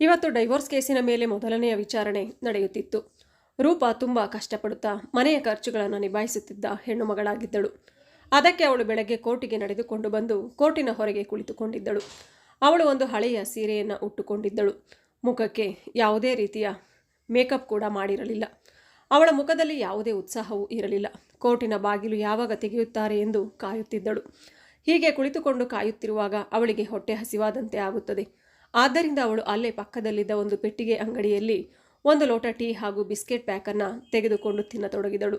ಇವತ್ತು ಡೈವೋರ್ಸ್ ಕೇಸಿನ ಮೇಲೆ ಮೊದಲನೆಯ ವಿಚಾರಣೆ ನಡೆಯುತ್ತಿತ್ತು. ರೂಪ ತುಂಬ ಕಷ್ಟಪಡುತ್ತಾ ಮನೆಯ ಖರ್ಚುಗಳನ್ನು ನಿಭಾಯಿಸುತ್ತಿದ್ದ ಹೆಣ್ಣು ಮಗಳಾಗಿದ್ದಳು. ಅದಕ್ಕೆ ಅವಳು ಬೆಳಗ್ಗೆ ಕೋರ್ಟಿಗೆ ನಡೆದುಕೊಂಡು ಬಂದು ಕೋರ್ಟಿನ ಹೊರಗೆ ಕುಳಿತುಕೊಂಡಿದ್ದಳು. ಅವಳು ಒಂದು ಹಳೆಯ ಸೀರೆಯನ್ನು ಉಟ್ಟುಕೊಂಡಿದ್ದಳು. ಮುಖಕ್ಕೆ ಯಾವುದೇ ರೀತಿಯ ಮೇಕಪ್ ಕೂಡ ಮಾಡಿರಲಿಲ್ಲ. ಅವಳ ಮುಖದಲ್ಲಿ ಯಾವುದೇ ಉತ್ಸಾಹವೂ ಇರಲಿಲ್ಲ. ಕೋರ್ಟಿನ ಬಾಗಿಲು ಯಾವಾಗ ತೆಗೆಯುತ್ತಾರೆ ಎಂದು ಕಾಯುತ್ತಿದ್ದಳು. ಹೀಗೆ ಕುಳಿತುಕೊಂಡು ಕಾಯುತ್ತಿರುವಾಗ ಅವಳಿಗೆ ಹೊಟ್ಟೆ ಹಸಿವಾದಂತೆ ಆಗುತ್ತದೆ. ಆದ್ದರಿಂದ ಅವಳು ಅಲ್ಲೇ ಪಕ್ಕದಲ್ಲಿದ್ದ ಒಂದು ಪೆಟ್ಟಿಗೆ ಅಂಗಡಿಯಲ್ಲಿ ಒಂದು ಲೋಟ ಟೀ ಹಾಗೂ ಬಿಸ್ಕೆಟ್ ಪ್ಯಾಕನ್ನು ತೆಗೆದುಕೊಂಡು ತಿನ್ನತೊಡಗಿದಳು.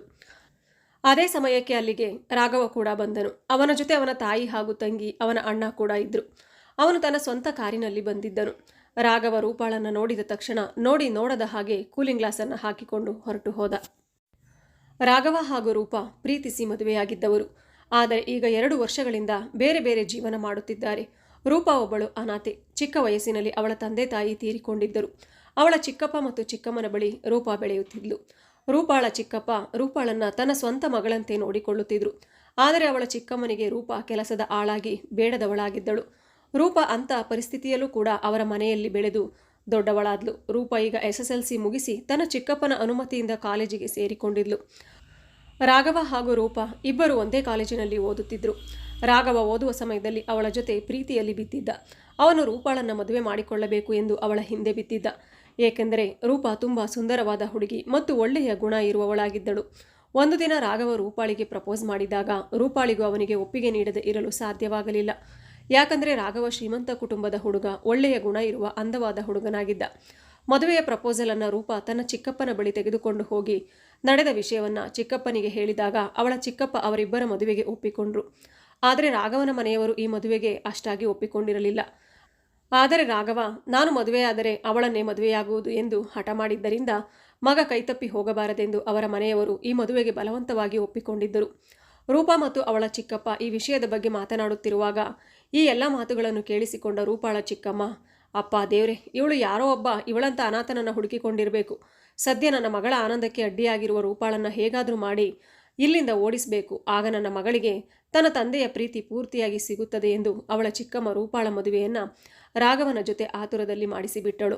ಅದೇ ಸಮಯಕ್ಕೆ ಅಲ್ಲಿಗೆ ರಾಘವ ಕೂಡ ಬಂದನು. ಅವನ ಜೊತೆ ಅವನ ತಾಯಿ ಹಾಗೂ ತಂಗಿ, ಅವನ ಅಣ್ಣ ಕೂಡ ಇದ್ದರು ಅವನು ತನ್ನ ಸ್ವಂತ ಕಾರಿನಲ್ಲಿ ಬಂದಿದ್ದನು. ರಾಘವ ರೂಪಾಳನ್ನು ನೋಡಿದ ತಕ್ಷಣ ನೋಡಿ ನೋಡದ ಹಾಗೆ ಕೂಲಿಂಗ್ ಗ್ಲಾಸನ್ನು ಹಾಕಿಕೊಂಡು ಹೊರಟು ಹೋದ. ರಾಘವ ಹಾಗೂ ರೂಪ ಪ್ರೀತಿಸಿ ಮದುವೆಯಾಗಿದ್ದವರು. ಆದರೆ ಈಗ ಎರಡು ವರ್ಷಗಳಿಂದ ಬೇರೆ ಬೇರೆ ಜೀವನ ಮಾಡುತ್ತಿದ್ದಾರೆ. ರೂಪ ಒಬ್ಬಳು ಅನಾಥೆ. ಚಿಕ್ಕ ವಯಸ್ಸಿನಲ್ಲಿ ಅವಳ ತಂದೆ ತಾಯಿ ತೀರಿಕೊಂಡಿದ್ದರು. ಅವಳ ಚಿಕ್ಕಪ್ಪ ಮತ್ತು ಚಿಕ್ಕಮ್ಮನ ಬಳಿ ರೂಪ ಬೆಳೆಯುತ್ತಿದ್ಲು. ರೂಪಾಳ ಚಿಕ್ಕಪ್ಪ ರೂಪಾಳನ್ನ ತನ್ನ ಸ್ವಂತ ಮಗಳಂತೆ ನೋಡಿಕೊಳ್ಳುತ್ತಿದ್ರು. ಆದರೆ ಅವಳ ಚಿಕ್ಕಮ್ಮನಿಗೆ ರೂಪ ಕೆಲಸದ ಆಳಾಗಿ ಬೇಡದವಳಾಗಿದ್ದಳು. ರೂಪ ಅಂತ ಪರಿಸ್ಥಿತಿಯಲ್ಲೂ ಕೂಡ ಅವರ ಮನೆಯಲ್ಲಿ ಬೆಳೆದು ದೊಡ್ಡವಳಾದ್ಲು. ರೂಪ ಈಗ ಎಸ್ ಎಸ್ ಎಲ್ ಸಿ ಮುಗಿಸಿ ತನ್ನ ಚಿಕ್ಕಪ್ಪನ ಅನುಮತಿಯಿಂದ ಕಾಲೇಜಿಗೆ ಸೇರಿಕೊಂಡಿದ್ಲು. ರಾಘವ ಹಾಗೂ ರೂಪ ಇಬ್ಬರು ಒಂದೇ ಕಾಲೇಜಿನಲ್ಲಿ ಓದುತ್ತಿದ್ದರು ರಾಘವ ಓದುವ ಸಮಯದಲ್ಲಿ ಅವಳ ಜೊತೆ ಪ್ರೀತಿಯಲ್ಲಿ ಬಿದ್ದಿದ್ದ. ಅವನು ರೂಪಾಳನ್ನು ಮದುವೆ ಮಾಡಿಕೊಳ್ಳಬೇಕು ಎಂದು ಅವಳ ಹಿಂದೆ ಬಿದ್ದಿದ್ದ. ಏಕೆಂದರೆ ರೂಪ ತುಂಬ ಸುಂದರವಾದ ಹುಡುಗಿ ಮತ್ತು ಒಳ್ಳೆಯ ಗುಣ ಇರುವವಳಾಗಿದ್ದಳು. ಒಂದು ದಿನ ರಾಘವ ರೂಪಾಳಿಗೆ ಪ್ರಪೋಸ್ ಮಾಡಿದಾಗ ರೂಪಾಳಿಗೂ ಅವನಿಗೆ ಒಪ್ಪಿಗೆ ನೀಡದೆ ಇರಲು ಸಾಧ್ಯವಾಗಲಿಲ್ಲ. ಯಾಕಂದರೆ ರಾಘವ ಶ್ರೀಮಂತ ಕುಟುಂಬದ ಹುಡುಗ ಒಳ್ಳೆಯ ಗುಣ ಇರುವ ಅಂದವಾದ ಹುಡುಗನಾಗಿದ್ದ. ಮದುವೆಯ ಪ್ರಪೋಸಲ್ ಅನ್ನ ರೂಪ ತನ್ನ ಚಿಕ್ಕಪ್ಪನ ಬಳಿ ತೆಗೆದುಕೊಂಡು ಹೋಗಿ ನಡೆದ ವಿಷಯವನ್ನ ಚಿಕ್ಕಪ್ಪನಿಗೆ ಹೇಳಿದಾಗ ಅವಳ ಚಿಕ್ಕಪ್ಪ ಅವರಿಬ್ಬರ ಮದುವೆಗೆ ಒಪ್ಪಿಕೊಂಡ್ರು. ಆದರೆ ರಾಘವನ ಮನೆಯವರು ಈ ಮದುವೆಗೆ ಅಷ್ಟಾಗಿ ಒಪ್ಪಿಕೊಂಡಿರಲಿಲ್ಲ. ಆದರೆ ರಾಘವ, ನಾನು ಮದುವೆಯಾದರೆ ಅವಳನ್ನೇ ಮದುವೆಯಾಗುವುದು ಎಂದು ಹಠ ಮಾಡಿದ್ದರಿಂದ ಮಗ ಕೈತಪ್ಪಿ ಹೋಗಬಾರದೆಂದು ಅವರ ಮನೆಯವರು ಈ ಮದುವೆಗೆ ಬಲವಂತವಾಗಿ ಒಪ್ಪಿಕೊಂಡಿದ್ದರು. ರೂಪಾ ಮತ್ತು ಅವಳ ಚಿಕ್ಕಪ್ಪ ಈ ವಿಷಯದ ಬಗ್ಗೆ ಮಾತನಾಡುತ್ತಿರುವಾಗ ಈ ಎಲ್ಲ ಮಾತುಗಳನ್ನು ಕೇಳಿಸಿಕೊಂಡ ರೂಪಾಳ ಚಿಕ್ಕಮ್ಮ ಅಪ್ಪ ದೇವ್ರೆ, ಇವಳು ಯಾರೋ ಒಬ್ಬ ಇವಳಂತ ಅನಾಥನನ್ನು ಹುಡುಕಿಕೊಂಡಿರಬೇಕು. ಸದ್ಯ ನನ್ನ ಮಗಳ ಆನಂದಕ್ಕೆ ಅಡ್ಡಿಯಾಗಿರುವ ರೂಪಾಳನ್ನು ಹೇಗಾದರೂ ಮಾಡಿ ಇಲ್ಲಿಂದ ಓಡಿಸಬೇಕು. ಆಗ ನನ್ನ ಮಗಳಿಗೆ ತನ್ನ ತಂದೆಯ ಪ್ರೀತಿ ಪೂರ್ತಿಯಾಗಿ ಸಿಗುತ್ತದೆ ಎಂದು ಅವಳ ಚಿಕ್ಕಮ್ಮ ರೂಪಾಳ ಮದುವೆಯನ್ನು ರಾಘವನ ಜೊತೆ ಆತುರದಲ್ಲಿ ಮಾಡಿಸಿಬಿಟ್ಟಳು.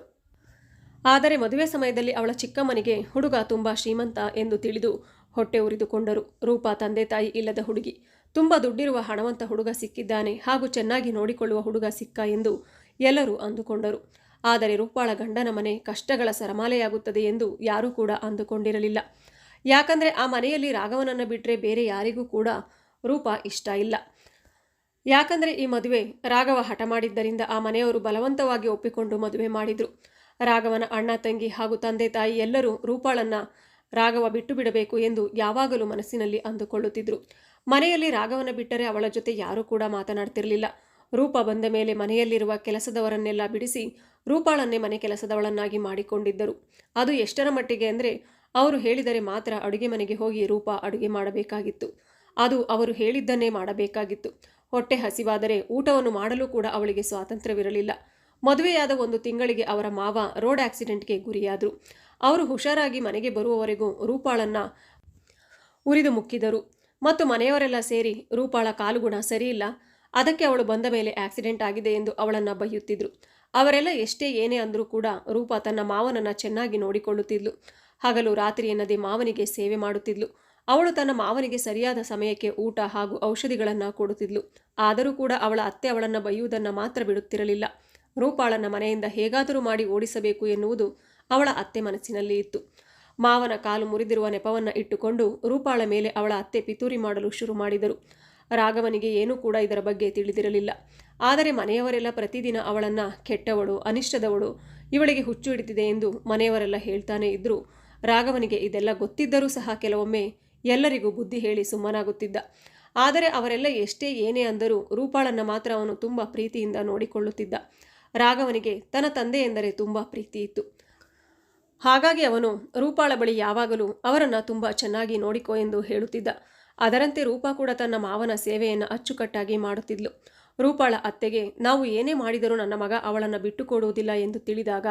ಆದರೆ ಮದುವೆ ಸಮಯದಲ್ಲಿ ಅವಳ ಚಿಕ್ಕಮ್ಮನಿಗೆ ಹುಡುಗ ತುಂಬ ಶ್ರೀಮಂತ ಎಂದು ತಿಳಿದು ಹೊಟ್ಟೆ ಉರಿದುಕೊಂಡರು. ರೂಪಾ ತಂದೆ ತಾಯಿ ಇಲ್ಲದ ಹುಡುಗಿ, ತುಂಬ ದುಡ್ಡಿರುವ ಹಣವಂತ ಹುಡುಗ ಸಿಕ್ಕಿದ್ದಾನೆ ಹಾಗೂ ಚೆನ್ನಾಗಿ ನೋಡಿಕೊಳ್ಳುವ ಹುಡುಗ ಸಿಕ್ಕ ಎಂದು ಎಲ್ಲರೂ ಅಂದುಕೊಂಡರು. ಆದರೆ ರೂಪಾಳ ಗಂಡನ ಮನೆ ಕಷ್ಟಗಳ ಸರಮಾಲೆಯಾಗುತ್ತದೆ ಎಂದು ಯಾರೂ ಕೂಡ ಅಂದುಕೊಂಡಿರಲಿಲ್ಲ. ಯಾಕಂದರೆ ಆ ಮನೆಯಲ್ಲಿ ರಾಘವನನ್ನು ಬಿಟ್ಟರೆ ಬೇರೆ ಯಾರಿಗೂ ಕೂಡ ರೂಪ ಇಷ್ಟ ಇಲ್ಲ. ಯಾಕಂದರೆ ಈ ಮದುವೆ ರಾಘವ ಹಠ ಮಾಡಿದ್ದರಿಂದ ಆ ಮನೆಯವರು ಬಲವಂತವಾಗಿ ಒಪ್ಪಿಕೊಂಡು ಮದುವೆ ಮಾಡಿದರು. ರಾಘವನ ಅಣ್ಣ, ತಂಗಿ ಹಾಗೂ ತಂದೆ ತಾಯಿ ಎಲ್ಲರೂ ರೂಪಾಳನ್ನು ರಾಘವ ಬಿಟ್ಟು ಬಿಡಬೇಕು ಎಂದು ಯಾವಾಗಲೂ ಮನಸ್ಸಿನಲ್ಲಿ ಅಂದುಕೊಳ್ಳುತ್ತಿದ್ದರು ಮನೆಯಲ್ಲಿ ರಾಘವನ ಬಿಟ್ಟರೆ ಅವಳ ಜೊತೆ ಯಾರೂ ಕೂಡ ಮಾತನಾಡ್ತಿರಲಿಲ್ಲ. ರೂಪ ಬಂದ ಮೇಲೆ ಮನೆಯಲ್ಲಿರುವ ಕೆಲಸದವರನ್ನೆಲ್ಲ ಬಿಡಿಸಿ ರೂಪಾಳನ್ನೇ ಮನೆ ಕೆಲಸದವಳನ್ನಾಗಿ ಮಾಡಿಕೊಂಡಿದ್ದರು. ಅದು ಎಷ್ಟರ ಮಟ್ಟಿಗೆ ಅಂದರೆ ಅವರು ಹೇಳಿದರೆ ಮಾತ್ರ ಅಡುಗೆ ಮನೆಗೆ ಹೋಗಿ ರೂಪ ಅಡುಗೆ ಮಾಡಬೇಕಾಗಿತ್ತು. ಅದು ಅವರು ಹೇಳಿದ್ದನ್ನೇ ಮಾಡಬೇಕಾಗಿತ್ತು. ಹೊಟ್ಟೆ ಹಸಿವಾದರೆ ಊಟವನ್ನು ಮಾಡಲು ಕೂಡ ಅವಳಿಗೆ ಸ್ವಾತಂತ್ರ್ಯವಿರಲಿಲ್ಲ. ಮದುವೆಯಾದ ಒಂದು ತಿಂಗಳಿಗೆ ಅವರ ಮಾವ ರೋಡ್ ಆಕ್ಸಿಡೆಂಟ್ಗೆ ಗುರಿಯಾದರು. ಅವರು ಹುಷಾರಾಗಿ ಮನೆಗೆ ಬರುವವರೆಗೂ ರೂಪಾಳನ್ನ ಉರಿದು ಮುಕ್ಕಿದರು. ಮತ್ತು ಮನೆಯವರೆಲ್ಲ ಸೇರಿ ರೂಪಾಳ ಕಾಲುಗುಣ ಸರಿಯಿಲ್ಲ. ಅದಕ್ಕೆ ಅವಳು ಬಂದ ಮೇಲೆ ಆಕ್ಸಿಡೆಂಟ್ ಆಗಿದೆ ಎಂದು ಅವಳನ್ನು ಬೈಯುತ್ತಿದ್ರು. ಅವರೆಲ್ಲ ಎಷ್ಟೇ ಏನೇ ಅಂದರೂ ಕೂಡ ರೂಪ ತನ್ನ ಮಾವನನ್ನು ಚೆನ್ನಾಗಿ ನೋಡಿಕೊಳ್ಳುತ್ತಿದ್ಲು. ಹಗಲು ರಾತ್ರಿ ಎನ್ನದೆ ಮಾವನಿಗೆ ಸೇವೆ ಮಾಡುತ್ತಿದ್ಲು. ಅವಳು ತನ್ನ ಮಾವನಿಗೆ ಸರಿಯಾದ ಸಮಯಕ್ಕೆ ಊಟ ಹಾಗೂ ಔಷಧಿಗಳನ್ನು ಕೊಡುತ್ತಿದ್ಲು. ಆದರೂ ಕೂಡ ಅವಳ ಅತ್ತೆ ಅವಳನ್ನು ಬೈಯುವುದನ್ನು ಮಾತ್ರ ಬಿಡುತ್ತಿರಲಿಲ್ಲ. ರೂಪಾಳನ್ನ ಮನೆಯಿಂದ ಹೇಗಾದರೂ ಮಾಡಿ ಓಡಿಸಬೇಕು ಎನ್ನುವುದು ಅವಳ ಅತ್ತೆ ಮನಸ್ಸಿನಲ್ಲಿ ಇತ್ತು. ಮಾವನ ಕಾಲು ಮುರಿದಿರುವ ನೆಪವನ್ನು ಇಟ್ಟುಕೊಂಡು ರೂಪಾಳ ಮೇಲೆ ಅವಳ ಅತ್ತೆ ಪಿತೂರಿ ಮಾಡಲು ಶುರು ಮಾಡಿದರು. ರಾಘವನಿಗೆ ಏನೂ ಕೂಡ ಇದರ ಬಗ್ಗೆ ತಿಳಿದಿರಲಿಲ್ಲ. ಆದರೆ ಮನೆಯವರೆಲ್ಲ ಪ್ರತಿದಿನ ಅವಳನ್ನು ಕೆಟ್ಟವಳು, ಅನಿಷ್ಟದವಳು, ಇವಳಿಗೆ ಹುಚ್ಚು ಹಿಡಿದಿದೆ ಎಂದು ಮನೆಯವರೆಲ್ಲ ಹೇಳ್ತಾನೆ ಇದ್ದರೂ ರಾಘವನಿಗೆ ಇದೆಲ್ಲ ಗೊತ್ತಿದ್ದರೂ ಸಹ ಕೆಲವೊಮ್ಮೆ ಎಲ್ಲರಿಗೂ ಬುದ್ಧಿ ಹೇಳಿ ಸುಮ್ಮನಾಗುತ್ತಿದ್ದ. ಆದರೆ ಅವರೆಲ್ಲ ಎಷ್ಟೇ ಏನೇ ಅಂದರೂ ರೂಪಾಳನ್ನು ಮಾತ್ರ ಅವನು ತುಂಬ ಪ್ರೀತಿಯಿಂದ ನೋಡಿಕೊಳ್ಳುತ್ತಿದ್ದ. ರಾಘವನಿಗೆ ತನ್ನ ತಂದೆ ಎಂದರೆ ತುಂಬ ಪ್ರೀತಿ ಇತ್ತು. ಹಾಗಾಗಿ ಅವನು ರೂಪಾಳ ಬಳಿ ಯಾವಾಗಲೂ ಅವರನ್ನು ತುಂಬ ಚೆನ್ನಾಗಿ ನೋಡಿಕೋ ಎಂದು ಹೇಳುತ್ತಿದ್ದ. ಅದರಂತೆ ರೂಪಾ ಕೂಡ ತನ್ನ ಮಾವನ ಸೇವೆಯನ್ನು ಅಚ್ಚುಕಟ್ಟಾಗಿ ಮಾಡುತ್ತಿದ್ಲು. ರೂಪಾಳ ಅತ್ತೆಗೆ, ನಾವು ಏನೇ ಮಾಡಿದರೂ ನನ್ನ ಮಗ ಅವಳನ್ನು ಬಿಟ್ಟುಕೊಡುವುದಿಲ್ಲ ಎಂದು ತಿಳಿದಾಗ,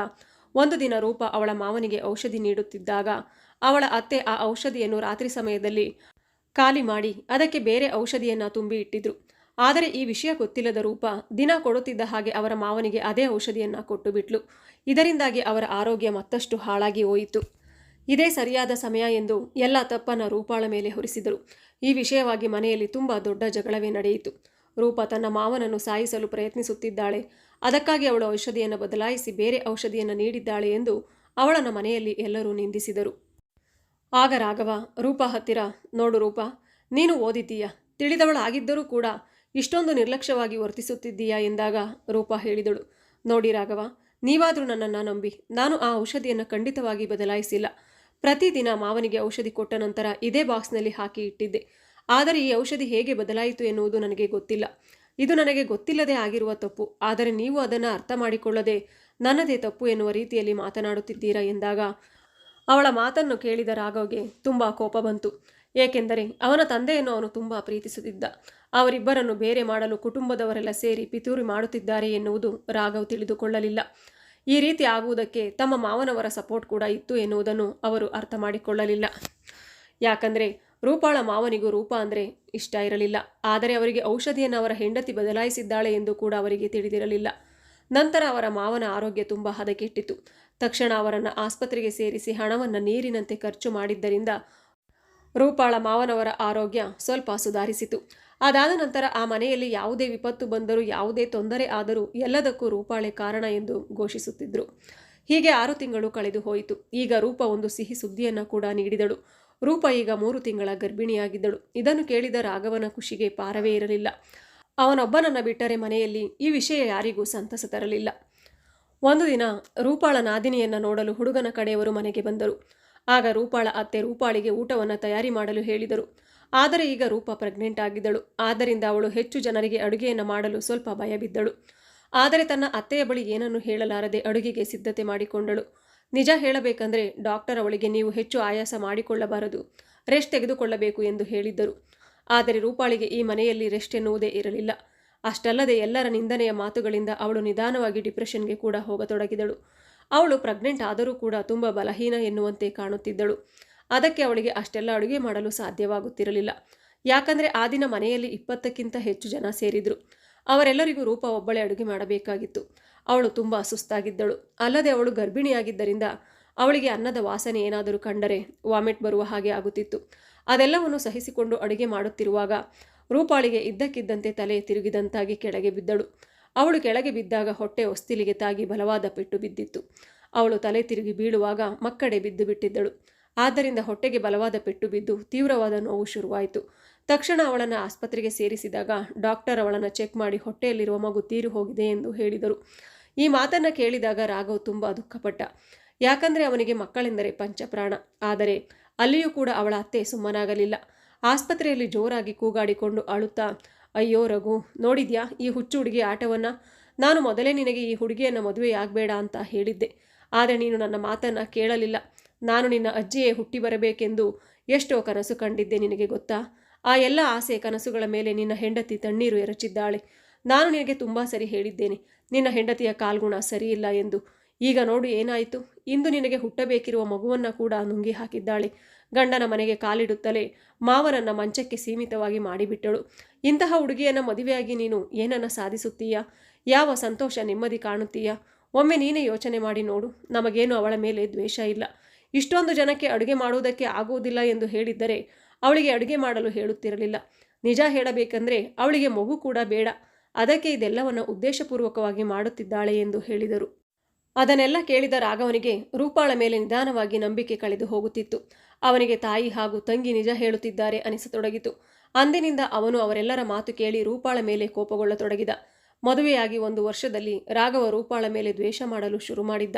ಒಂದು ದಿನ ರೂಪ ಅವಳ ಮಾವನಿಗೆ ಔಷಧಿ ನೀಡುತ್ತಿದ್ದಾಗ, ಅವಳ ಅತ್ತೆ ಆ ಔಷಧಿಯನ್ನು ರಾತ್ರಿ ಸಮಯದಲ್ಲಿ ಖಾಲಿ ಮಾಡಿ ಅದಕ್ಕೆ ಬೇರೆ ಔಷಧಿಯನ್ನು ತುಂಬಿ ಇಟ್ಟಿದ್ರು. ಆದರೆ ಈ ವಿಷಯ ಗೊತ್ತಿಲ್ಲದ ರೂಪ ದಿನ ಕೊಡುತ್ತಿದ್ದ ಹಾಗೆ ಅವರ ಮಾವನಿಗೆ ಅದೇ ಔಷಧಿಯನ್ನು ಕೊಟ್ಟು ಬಿಟ್ಲು. ಇದರಿಂದಾಗಿ ಅವರ ಆರೋಗ್ಯ ಮತ್ತಷ್ಟು ಹಾಳಾಗಿ ಹೋಯಿತು. ಇದೇ ಸರಿಯಾದ ಸಮಯ ಎಂದು ಎಲ್ಲ ತಪ್ಪನ್ನು ರೂಪಾಳ ಮೇಲೆ ಹೊರಿಸಿದರು. ಈ ವಿಷಯವಾಗಿ ಮನೆಯಲ್ಲಿ ತುಂಬ ದೊಡ್ಡ ಜಗಳವೇ ನಡೆಯಿತು. ರೂಪ ತನ್ನ ಮಾವನನ್ನು ಸಾಯಿಸಲು ಪ್ರಯತ್ನಿಸುತ್ತಿದ್ದಾಳೆ. ಅದಕ್ಕಾಗಿ ಅವಳು ಔಷಧಿಯನ್ನು ಬದಲಾಯಿಸಿ ಬೇರೆ ಔಷಧಿಯನ್ನು ನೀಡಿದ್ದಾಳೆ ಎಂದು ಅವಳನ್ನು ಮನೆಯಲ್ಲಿ ಎಲ್ಲರೂ ನಿಂದಿಸಿದರು. ಆಗ ರಾಘವ, ರೂಪ ಹತ್ತಿರ, ನೋಡು ರೂಪ, ನೀನು ಓದಿದ್ದೀಯ. ತಿಳಿದವಳಾಗಿದ್ದರೂ ಕೂಡ ಇಷ್ಟೊಂದು ನಿರ್ಲಕ್ಷ್ಯವಾಗಿ ವರ್ತಿಸುತ್ತಿದ್ದೀಯಾ? ಎಂದಾಗ ರೂಪ ಹೇಳಿದಳು. ನೋಡಿ ರಾಘವ, ನೀವಾದರೂ ನನ್ನನ್ನು ನಂಬಿ. ನಾನು ಆ ಔಷಧಿಯನ್ನು ಖಂಡಿತವಾಗಿ ಬದಲಾಯಿಸಿಲ್ಲ. ಪ್ರತಿದಿನ ಮಾವನಿಗೆ ಔಷಧಿ ಕೊಟ್ಟ ನಂತರ ಇದೇ ಬಾಕ್ಸ್ನಲ್ಲಿ ಹಾಕಿ ಇಟ್ಟಿದ್ದೆ. ಆದರೆ ಈ ಔಷಧಿ ಹೇಗೆ ಬದಲಾಯಿತು ಎನ್ನುವುದು ನನಗೆ ಗೊತ್ತಿಲ್ಲ. ಇದು ನನಗೆ ಗೊತ್ತಿಲ್ಲದೆ ಆಗಿರುವ ತಪ್ಪು. ಆದರೆ ನೀವು ಅದನ್ನು ಅರ್ಥ ಮಾಡಿಕೊಳ್ಳದೆ ನನ್ನದೇ ತಪ್ಪು ಎನ್ನುವ ರೀತಿಯಲ್ಲಿ ಮಾತನಾಡುತ್ತಿದ್ದೀರಾ ಎಂದಾಗ ಅವಳ ಮಾತನ್ನು ಕೇಳಿದ ರಾಘವ್ಗೆ ತುಂಬ ಕೋಪ ಬಂತು. ಏಕೆಂದರೆ ಅವನ ತಂದೆಯನ್ನು ಅವನು ತುಂಬ ಪ್ರೀತಿಸುತ್ತಿದ್ದ. ಅವರಿಬ್ಬರನ್ನು ಬೇರೆ ಮಾಡಲು ಕುಟುಂಬದವರೆಲ್ಲ ಸೇರಿ ಪಿತೂರಿ ಮಾಡುತ್ತಿದ್ದಾರೆ ಎನ್ನುವುದು ರಾಘವ್ ತಿಳಿದುಕೊಳ್ಳಲಿಲ್ಲ. ಈ ರೀತಿ ಆಗುವುದಕ್ಕೆ ತಮ್ಮ ಮಾವನವರ ಸಪೋರ್ಟ್ ಕೂಡ ಇತ್ತು ಎನ್ನುವುದನ್ನು ಅವರು ಅರ್ಥ ಮಾಡಿಕೊಳ್ಳಲಿಲ್ಲ. ಯಾಕಂದರೆ ರೂಪಾಳ ಮಾವನಿಗೂ ರೂಪ ಅಂದರೆ ಇಷ್ಟ ಇರಲಿಲ್ಲ. ಆದರೆ ಅವರಿಗೆ ಔಷಧಿಯನ್ನು ಅವರ ಹೆಂಡತಿ ಬದಲಾಯಿಸಿದ್ದಾಳೆ ಎಂದು ಕೂಡ ಅವರಿಗೆ ತಿಳಿದಿರಲಿಲ್ಲ. ನಂತರ ಅವರ ಮಾವನ ಆರೋಗ್ಯ ತುಂಬ ಹದಗೆಟ್ಟಿತು ತಕ್ಷಣ ಅವರನ್ನು ಆಸ್ಪತ್ರೆಗೆ ಸೇರಿಸಿ ಹಣವನ್ನು ನೀರಿನಂತೆ ಖರ್ಚು ಮಾಡಿದ್ದರಿಂದ ರೂಪಾಳ ಮಾವನವರ ಆರೋಗ್ಯ ಸ್ವಲ್ಪ ಸುಧಾರಿಸಿತು. ಅದಾದ ನಂತರ ಆ ಮನೆಯಲ್ಲಿ ಯಾವುದೇ ವಿಪತ್ತು ಬಂದರೂ ಯಾವುದೇ ತೊಂದರೆ ಆದರೂ ಎಲ್ಲದಕ್ಕೂ ರೂಪಾಳೆ ಕಾರಣ ಎಂದು ಘೋಷಿಸುತ್ತಿದ್ದರು ಹೀಗೆ ಆರು ತಿಂಗಳು ಕಳೆದು ಹೋಯಿತು. ಈಗ ರೂಪ ಒಂದು ಸಿಹಿ ಸುದ್ದಿಯನ್ನು ಕೂಡ ನೀಡಿದಳು. ರೂಪ ಈಗ ಮೂರು ತಿಂಗಳ ಗರ್ಭಿಣಿಯಾಗಿದ್ದಳು. ಇದನ್ನು ಕೇಳಿದ ರಾಘವನ ಖುಷಿಗೆ ಪಾರವೇ ಇರಲಿಲ್ಲ. ಅವನೊಬ್ಬನನ್ನು ಬಿಟ್ಟರೆ ಮನೆಯಲ್ಲಿ ಈ ವಿಷಯ ಯಾರಿಗೂ ಸಂತಸ ತರಲಿಲ್ಲ. ಒಂದು ದಿನ ರೂಪಾಳ ನಾದಿನಿಯನ್ನು ನೋಡಲು ಹುಡುಗನ ಕಡೆಯವರು ಮನೆಗೆ ಬಂದರು. ಆಗ ರೂಪಾಳ ಅತ್ತೆ ರೂಪಾಳಿಗೆ ಊಟವನ್ನು ತಯಾರಿ ಮಾಡಲು ಹೇಳಿದರು. ಆದರೆ ಈಗ ರೂಪ ಪ್ರೆಗ್ನೆಂಟ್ ಆಗಿದ್ದಳು. ಆದ್ದರಿಂದ ಅವಳು ಹೆಚ್ಚು ಜನರಿಗೆ ಅಡುಗೆಯನ್ನು ಮಾಡಲು ಸ್ವಲ್ಪ ಭಯ ಬಿದ್ದಳು. ಆದರೆ ತನ್ನ ಅತ್ತೆಯ ಬಳಿ ಏನನ್ನು ಹೇಳಲಾರದೆ ಅಡುಗೆಗೆ ಸಿದ್ಧತೆ ಮಾಡಿಕೊಂಡಳು. ನಿಜ ಹೇಳಬೇಕಂದ್ರೆ ಡಾಕ್ಟರ್ ಅವಳಿಗೆ ನೀವು ಹೆಚ್ಚು ಆಯಾಸ ಮಾಡಿಕೊಳ್ಳಬಾರದು. ರೆಸ್ಟ್ ತೆಗೆದುಕೊಳ್ಳಬೇಕು ಎಂದು ಹೇಳಿದ್ದರು. ಆದರೆ ರೂಪಾಳಿಗೆ ಈ ಮನೆಯಲ್ಲಿ ರೆಸ್ಟ್ ಎನ್ನುವುದೇ ಇರಲಿಲ್ಲ. ಅಷ್ಟಲ್ಲದೆ ಎಲ್ಲರ ನಿಂದನೆಯ ಮಾತುಗಳಿಂದ ಅವಳು ನಿಧಾನವಾಗಿ ಡಿಪ್ರೆಷನ್ಗೆ ಕೂಡ ಹೋಗತೊಡಗಿದಳು. ಅವಳು ಪ್ರೆಗ್ನೆಂಟ್ ಆದರೂ ಕೂಡ ತುಂಬ ಬಲಹೀನ ಎನ್ನುವಂತೆ ಕಾಣುತ್ತಿದ್ದಳು. ಅದಕ್ಕೆ ಅವಳಿಗೆ ಅಷ್ಟೆಲ್ಲ ಅಡುಗೆ ಮಾಡಲು ಸಾಧ್ಯವಾಗುತ್ತಿರಲಿಲ್ಲ. ಯಾಕಂದರೆ ಆ ದಿನ ಮನೆಯಲ್ಲಿ ಇಪ್ಪತ್ತಕ್ಕಿಂತ ಹೆಚ್ಚು ಜನ ಸೇರಿದ್ರು. ಅವರೆಲ್ಲರಿಗೂ ರೂಪ ಒಬ್ಬಳೇ ಅಡುಗೆ ಮಾಡಬೇಕಾಗಿತ್ತು. ಅವಳು ತುಂಬ ಸುಸ್ತಾಗಿದ್ದಳು. ಅಲ್ಲದೆ ಅವಳು ಗರ್ಭಿಣಿಯಾಗಿದ್ದರಿಂದ ಅವಳಿಗೆ ಅನ್ನದ ವಾಸನೆ ಏನಾದರೂ ಕಂಡರೆ ವಾಮಿಟ್ ಬರುವ ಹಾಗೆ ಆಗುತ್ತಿತ್ತು. ಅದೆಲ್ಲವನ್ನು ಸಹಿಸಿಕೊಂಡು ಅಡುಗೆ ಮಾಡುತ್ತಿರುವಾಗ ರೂಪಾಳಿಗೆ ಇದ್ದಕ್ಕಿದ್ದಂತೆ ತಲೆ ತಿರುಗಿದಂತಾಗಿ ಕೆಳಗೆ ಬಿದ್ದಳು. ಅವಳು ಕೆಳಗೆ ಬಿದ್ದಾಗ ಹೊಟ್ಟೆ ಹೊಸ್ತಿಲಿಗೆ ತಾಗಿ ಬಲವಾದ ಪೆಟ್ಟು ಬಿದ್ದಿತ್ತು. ಅವಳು ತಲೆ ತಿರುಗಿ ಬೀಳುವಾಗ ಮಕ್ಕಡೆ ಬಿದ್ದು ಬಿಟ್ಟಿದ್ದಳು. ಆದ್ದರಿಂದ ಹೊಟ್ಟೆಗೆ ಬಲವಾದ ಪೆಟ್ಟು ಬಿದ್ದು ತೀವ್ರವಾದ ನೋವು ಶುರುವಾಯಿತು. ತಕ್ಷಣ ಅವಳನ್ನು ಆಸ್ಪತ್ರೆಗೆ ಸೇರಿಸಿದಾಗ ಡಾಕ್ಟರ್ ಅವಳನ್ನು ಚೆಕ್ ಮಾಡಿ ಹೊಟ್ಟೆಯಲ್ಲಿರುವ ಮಗು ತೀರು ಹೋಗಿದೆ ಎಂದು ಹೇಳಿದರು. ಈ ಮಾತನ್ನು ಕೇಳಿದಾಗ ರಾಘವ್ ತುಂಬ ದುಃಖಪಟ್ಟ. ಯಾಕಂದರೆ ಅವನಿಗೆ ಮಕ್ಕಳೆಂದರೆ ಪಂಚಪ್ರಾಣ. ಆದರೆ ಅಲ್ಲಿಯೂ ಕೂಡ ಅವಳ ಅತ್ತೆ ಸುಮ್ಮನಾಗಲಿಲ್ಲ. ಆಸ್ಪತ್ರೆಯಲ್ಲಿ ಜೋರಾಗಿ ಕೂಗಾಡಿಕೊಂಡು ಅಳುತ್ತಾ ಅಯ್ಯೋ ರಘು, ನೋಡಿದ್ಯಾ ಈ ಹುಚ್ಚು ಹುಡುಗಿ ಆಟವನ್ನು? ನಾನು ಮೊದಲೇ ನಿನಗೆ ಈ ಹುಡುಗಿಯನ್ನು ಮದುವೆಯಾಗಬೇಡ ಅಂತ ಹೇಳಿದ್ದೆ. ಆದರೆ ನೀನು ನನ್ನ ಮಾತನ್ನು ಕೇಳಲಿಲ್ಲ. ನಾನು ನಿನ್ನ ಅಜ್ಜಿಯೇ ಹುಟ್ಟಿ ಬರಬೇಕೆಂದು ಎಷ್ಟೋ ಕನಸು ಕಂಡಿದ್ದೆ ನಿನಗೆ ಗೊತ್ತಾ? ಆ ಎಲ್ಲ ಆಸೆ ಕನಸುಗಳ ಮೇಲೆ ನಿನ್ನ ಹೆಂಡತಿ ತಣ್ಣೀರು ಎರಚಿದ್ದಾಳೆ. ನಾನು ನಿನಗೆ ತುಂಬ ಸರಿ ಹೇಳಿದ್ದೇನೆ. ನಿನ್ನ ಹೆಂಡತಿಯ ಕಾಲ್ಗುಣ ಸರಿಯಿಲ್ಲ ಎಂದು. ಈಗ ನೋಡು ಏನಾಯಿತು? ಇಂದು ನಿನಗೆ ಹುಟ್ಟಬೇಕಿರುವ ಮಗುವನ್ನು ಕೂಡ ನುಂಗಿ ಹಾಕಿದ್ದಾಳೆ. ಗಂಡನ ಮನೆಗೆ ಕಾಲಿಡುತ್ತಲೇ ಮಾವನನ್ನ ಮಂಚಕ್ಕೆ ಸೀಮಿತವಾಗಿ ಮಾಡಿಬಿಟ್ಟಳು. ಇಂತಹ ಹುಡುಗಿಯನ್ನು ಮದುವೆಯಾಗಿ ನೀನು ಏನನ್ನ ಸಾಧಿಸುತ್ತೀಯಾ? ಯಾವ ಸಂತೋಷ ನೆಮ್ಮದಿ ಕಾಣುತ್ತೀಯಾ? ಒಮ್ಮೆ ನೀನೇ ಯೋಚನೆ ಮಾಡಿ ನೋಡು. ನಮಗೇನು ಅವಳ ಮೇಲೆ ದ್ವೇಷ ಇಲ್ಲ. ಇಷ್ಟೊಂದು ಜನಕ್ಕೆ ಅಡುಗೆ ಮಾಡುವುದಕ್ಕೆ ಆಗುವುದಿಲ್ಲ ಎಂದು ಹೇಳಿದ್ದರೆ ಅವಳಿಗೆ ಅಡುಗೆ ಮಾಡಲು ಹೇಳುತ್ತಿರಲಿಲ್ಲ. ನಿಜ ಹೇಳಬೇಕಂದ್ರೆ ಅವಳಿಗೆ ಮಗು ಕೂಡ ಬೇಡ. ಅದಕ್ಕೆ ಇದೆಲ್ಲವನ್ನು ಉದ್ದೇಶಪೂರ್ವಕವಾಗಿ ಮಾಡುತ್ತಿದ್ದಾಳೆ ಎಂದು ಹೇಳಿದರು. ಅದನ್ನೆಲ್ಲ ಕೇಳಿದ ರಾಘವನಿಗೆ ರೂಪಾಳ ಮೇಲೆ ನಿಧಾನವಾಗಿ ನಂಬಿಕೆ ಕಳೆದು ಹೋಗುತ್ತಿತ್ತು. ಅವನಿಗೆ ತಾಯಿ ಹಾಗೂ ತಂಗಿ ನಿಜ ಹೇಳುತ್ತಿದ್ದಾರೆ ಅನಿಸತೊಡಗಿತು. ಅಂದಿನಿಂದ ಅವನು ಅವರೆಲ್ಲರ ಮಾತು ಕೇಳಿ ರೂಪಾಳ ಮೇಲೆ ಕೋಪಗೊಳ್ಳತೊಡಗಿದ. ಮದುವೆಯಾಗಿ ಒಂದು ವರ್ಷದಲ್ಲಿ ರಾಘವ ರೂಪಾಳ ಮೇಲೆ ದ್ವೇಷ ಮಾಡಲು ಶುರು ಮಾಡಿದ್ದ.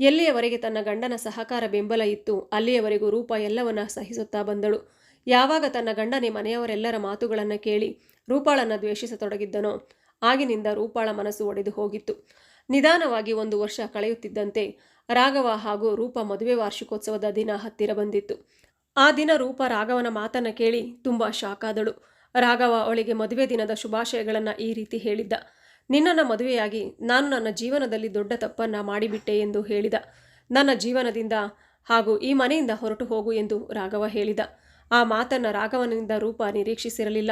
ಎಲ್ಲಿಯವರೆಗೆ ತನ್ನ ಗಂಡನ ಸಹಕಾರ ಬೆಂಬಲ ಇತ್ತು, ಅಲ್ಲಿಯವರೆಗೂ ರೂಪ ಎಲ್ಲವನ್ನ ಸಹಿಸುತ್ತಾ ಬಂದಳು. ಯಾವಾಗ ತನ್ನ ಗಂಡನೇ ಮನೆಯವರೆಲ್ಲರ ಮಾತುಗಳನ್ನು ಕೇಳಿ ರೂಪಾಳನ್ನು ದ್ವೇಷಿಸತೊಡಗಿದ್ದನೋ, ಆಗಿನಿಂದ ರೂಪಾಳ ಮನಸ್ಸು ಒಡೆದು ಹೋಗಿತ್ತು. ನಿಧಾನವಾಗಿ ಒಂದು ವರ್ಷ ಕಳೆಯುತ್ತಿದ್ದಂತೆ ರಾಘವ ಹಾಗೂ ರೂಪ ಮದುವೆ ವಾರ್ಷಿಕೋತ್ಸವದ ದಿನ ಹತ್ತಿರ ಬಂದಿತ್ತು. ಆ ದಿನ ರೂಪ ರಾಘವನ ಮಾತನ್ನು ಕೇಳಿ ತುಂಬ ಶಾಕ್ ಆದಳು. ರಾಘವ ಅವಳಿಗೆ ಮದುವೆ ದಿನದ ಶುಭಾಶಯಗಳನ್ನು ಈ ರೀತಿ ಹೇಳಿದ್ದ. ನಿನ್ನನ್ನು ಮದುವೆಯಾಗಿ ನಾನು ನನ್ನ ಜೀವನದಲ್ಲಿ ದೊಡ್ಡ ತಪ್ಪನ್ನು ಮಾಡಿಬಿಟ್ಟೆ ಎಂದು ಹೇಳಿದ. ನನ್ನ ಜೀವನದಿಂದ ಹಾಗೂ ಈ ಮನೆಯಿಂದ ಹೊರಟು ಹೋಗು ಎಂದು ರಾಘವ ಹೇಳಿದ. ಆ ಮಾತನ್ನು ರಾಘವನಿಂದ ರೂಪ ನಿರೀಕ್ಷಿಸಿರಲಿಲ್ಲ.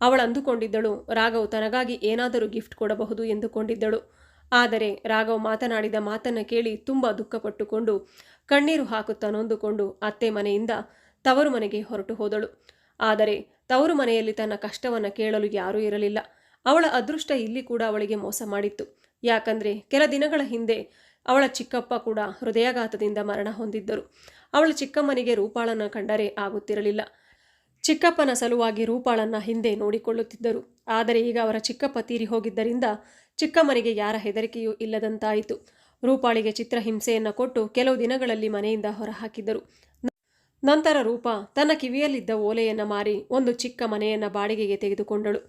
ಅವಳು ಅಂದುಕೊಂಡಿದ್ದಳು ರಾಘವ್ ತನಗಾಗಿ ಏನಾದರೂ ಗಿಫ್ಟ್ ಕೊಡಬಹುದು ಎಂದುಕೊಂಡಿದ್ದಳು. ಆದರೆ ರಾಘವ್ ಮಾತನಾಡಿದ ಮಾತನ್ನು ಕೇಳಿ ತುಂಬ ದುಃಖಪಟ್ಟುಕೊಂಡು ಕಣ್ಣೀರು ಹಾಕುತ್ತಾ ನೊಂದುಕೊಂಡು ಅತ್ತೆ ಮನೆಯಿಂದ ತವರು ಮನೆಗೆ ಹೊರಟು ಹೋದಳು. ಆದರೆ ತವರು ಮನೆಯಲ್ಲಿ ತನ್ನ ಕಷ್ಟವನ್ನು ಕೇಳಲು ಯಾರೂ ಇರಲಿಲ್ಲ. ಅವಳ ಅದೃಷ್ಟ ಇಲ್ಲಿ ಕೂಡ ಅವಳಿಗೆ ಮೋಸ ಮಾಡಿತ್ತು. ಯಾಕಂದ್ರೆ ಕೆಲ ದಿನಗಳ ಹಿಂದೆ ಅವಳ ಚಿಕ್ಕಪ್ಪ ಕೂಡ ಹೃದಯಾಘಾತದಿಂದ ಮರಣ ಹೊಂದಿದ್ದರು. ಅವಳ ಚಿಕ್ಕಮ್ಮನಿಗೆ ರೂಪಾಳನ್ನು ಕಂಡರೆ ಆಗುತ್ತಿರಲಿಲ್ಲ. ಚಿಕ್ಕಪ್ಪನ ಸಲುವಾಗಿ ರೂಪಾಳನ್ನ ಹಿಂದೆ ನೋಡಿಕೊಳ್ಳುತ್ತಿದ್ದರು. ಆದರೆ ಈಗ ಅವರ ಚಿಕ್ಕಪ್ಪ ತೀರಿ ಹೋಗಿದ್ದರಿಂದ ಚಿಕ್ಕಮ್ಮನಿಗೆ ಯಾರ ಹೆದರಿಕೆಯೂ ಇಲ್ಲದಂತಾಯಿತು. ರೂಪಾಳಿಗೆ ಚಿತ್ರಹಿಂಸೆಯನ್ನು ಕೊಟ್ಟು ಕೆಲವು ದಿನಗಳಲ್ಲಿ ಮನೆಯಿಂದ ಹೊರಹಾಕಿದ್ದರು. ನಂತರ ರೂಪ ತನ್ನ ಕಿವಿಯಲ್ಲಿದ್ದ ಓಲೆಯನ್ನು ಮಾರಿ ಒಂದು ಚಿಕ್ಕ ಮನೆಯನ್ನು ಬಾಡಿಗೆಗೆ ತೆಗೆದುಕೊಂಡಳು.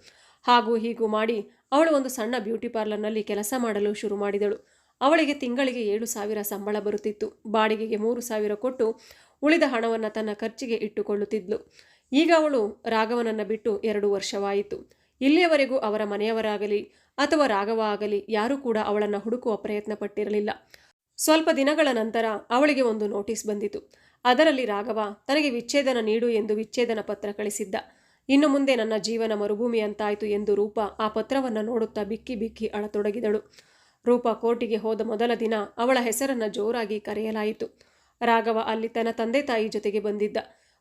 ಹಾಗೂ ಹೀಗೂ ಮಾಡಿ ಅವಳು ಒಂದು ಸಣ್ಣ ಬ್ಯೂಟಿ ಪಾರ್ಲರ್ನಲ್ಲಿ ಕೆಲಸ ಮಾಡಲು ಶುರು ಮಾಡಿದಳು. ಅವಳಿಗೆ ತಿಂಗಳಿಗೆ ಏಳು ಸಾವಿರ ಸಂಬಳ ಬರುತ್ತಿತ್ತು. ಬಾಡಿಗೆಗೆ ಮೂರು ಸಾವಿರ ಕೊಟ್ಟು ಉಳಿದ ಹಣವನ್ನು ತನ್ನ ಖರ್ಚಿಗೆ ಇಟ್ಟುಕೊಳ್ಳುತ್ತಿದ್ಲು. ಈಗ ಅವಳು ರಾಘವನನ್ನು ಬಿಟ್ಟು ಎರಡು ವರ್ಷವಾಯಿತು. ಇಲ್ಲಿಯವರೆಗೂ ಅವರ ಮನೆಯವರಾಗಲಿ ಅಥವಾ ರಾಘವ ಆಗಲಿ, ಯಾರೂ ಕೂಡ ಅವಳನ್ನು ಹುಡುಕುವ ಪ್ರಯತ್ನ ಪಟ್ಟಿರಲಿಲ್ಲ. ಸ್ವಲ್ಪ ದಿನಗಳ ನಂತರ ಅವಳಿಗೆ ಒಂದು ನೋಟಿಸ್ ಬಂದಿತು. ಅದರಲ್ಲಿ ರಾಘವ, ತನಗೆ ವಿಚ್ಛೇದನ ನೀಡು ಎಂದು ವಿಚ್ಛೇದನ ಪತ್ರ ಕಳಿಸಿದ್ದ. ಇನ್ನು ಮುಂದೆ ನನ್ನ ಜೀವನ ಮರುಭೂಮಿ ಅಂತಾಯಿತು ಎಂದು ರೂಪ ಆ ಪತ್ರವನ್ನು ನೋಡುತ್ತಾ ಬಿಕ್ಕಿ ಬಿಕ್ಕಿ ಅಳತೊಡಗಿದಳು. ರೂಪ ಕೋರ್ಟಿಗೆ ಹೋದ ಮೊದಲ ದಿನ ಅವಳ ಹೆಸರನ್ನು ಜೋರಾಗಿ ಕರೆಯಲಾಯಿತು. ರಾಘವ ಅಲ್ಲಿ ತನ್ನ ತಂದೆ ತಾಯಿ ಜೊತೆಗೆ ಬಂದಿದ್ದ.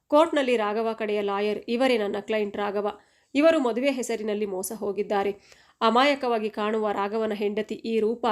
ಕೋರ್ಟ್ನಲ್ಲಿ ರಾಘವ ಕಡೆಯ ಲಾಯರ್ ಇವರೇ ನನ್ನ ಕ್ಲೈಂಟ್ ರಾಘವ. ಇವರು ಮದುವೆ ಹೆಸರಿನಲ್ಲಿ ಮೋಸ ಹೋಗಿದ್ದಾರೆ. ಅಮಾಯಕವಾಗಿ ಕಾಣುವ ರಾಘವನ ಹೆಂಡತಿ ಈ ರೂಪ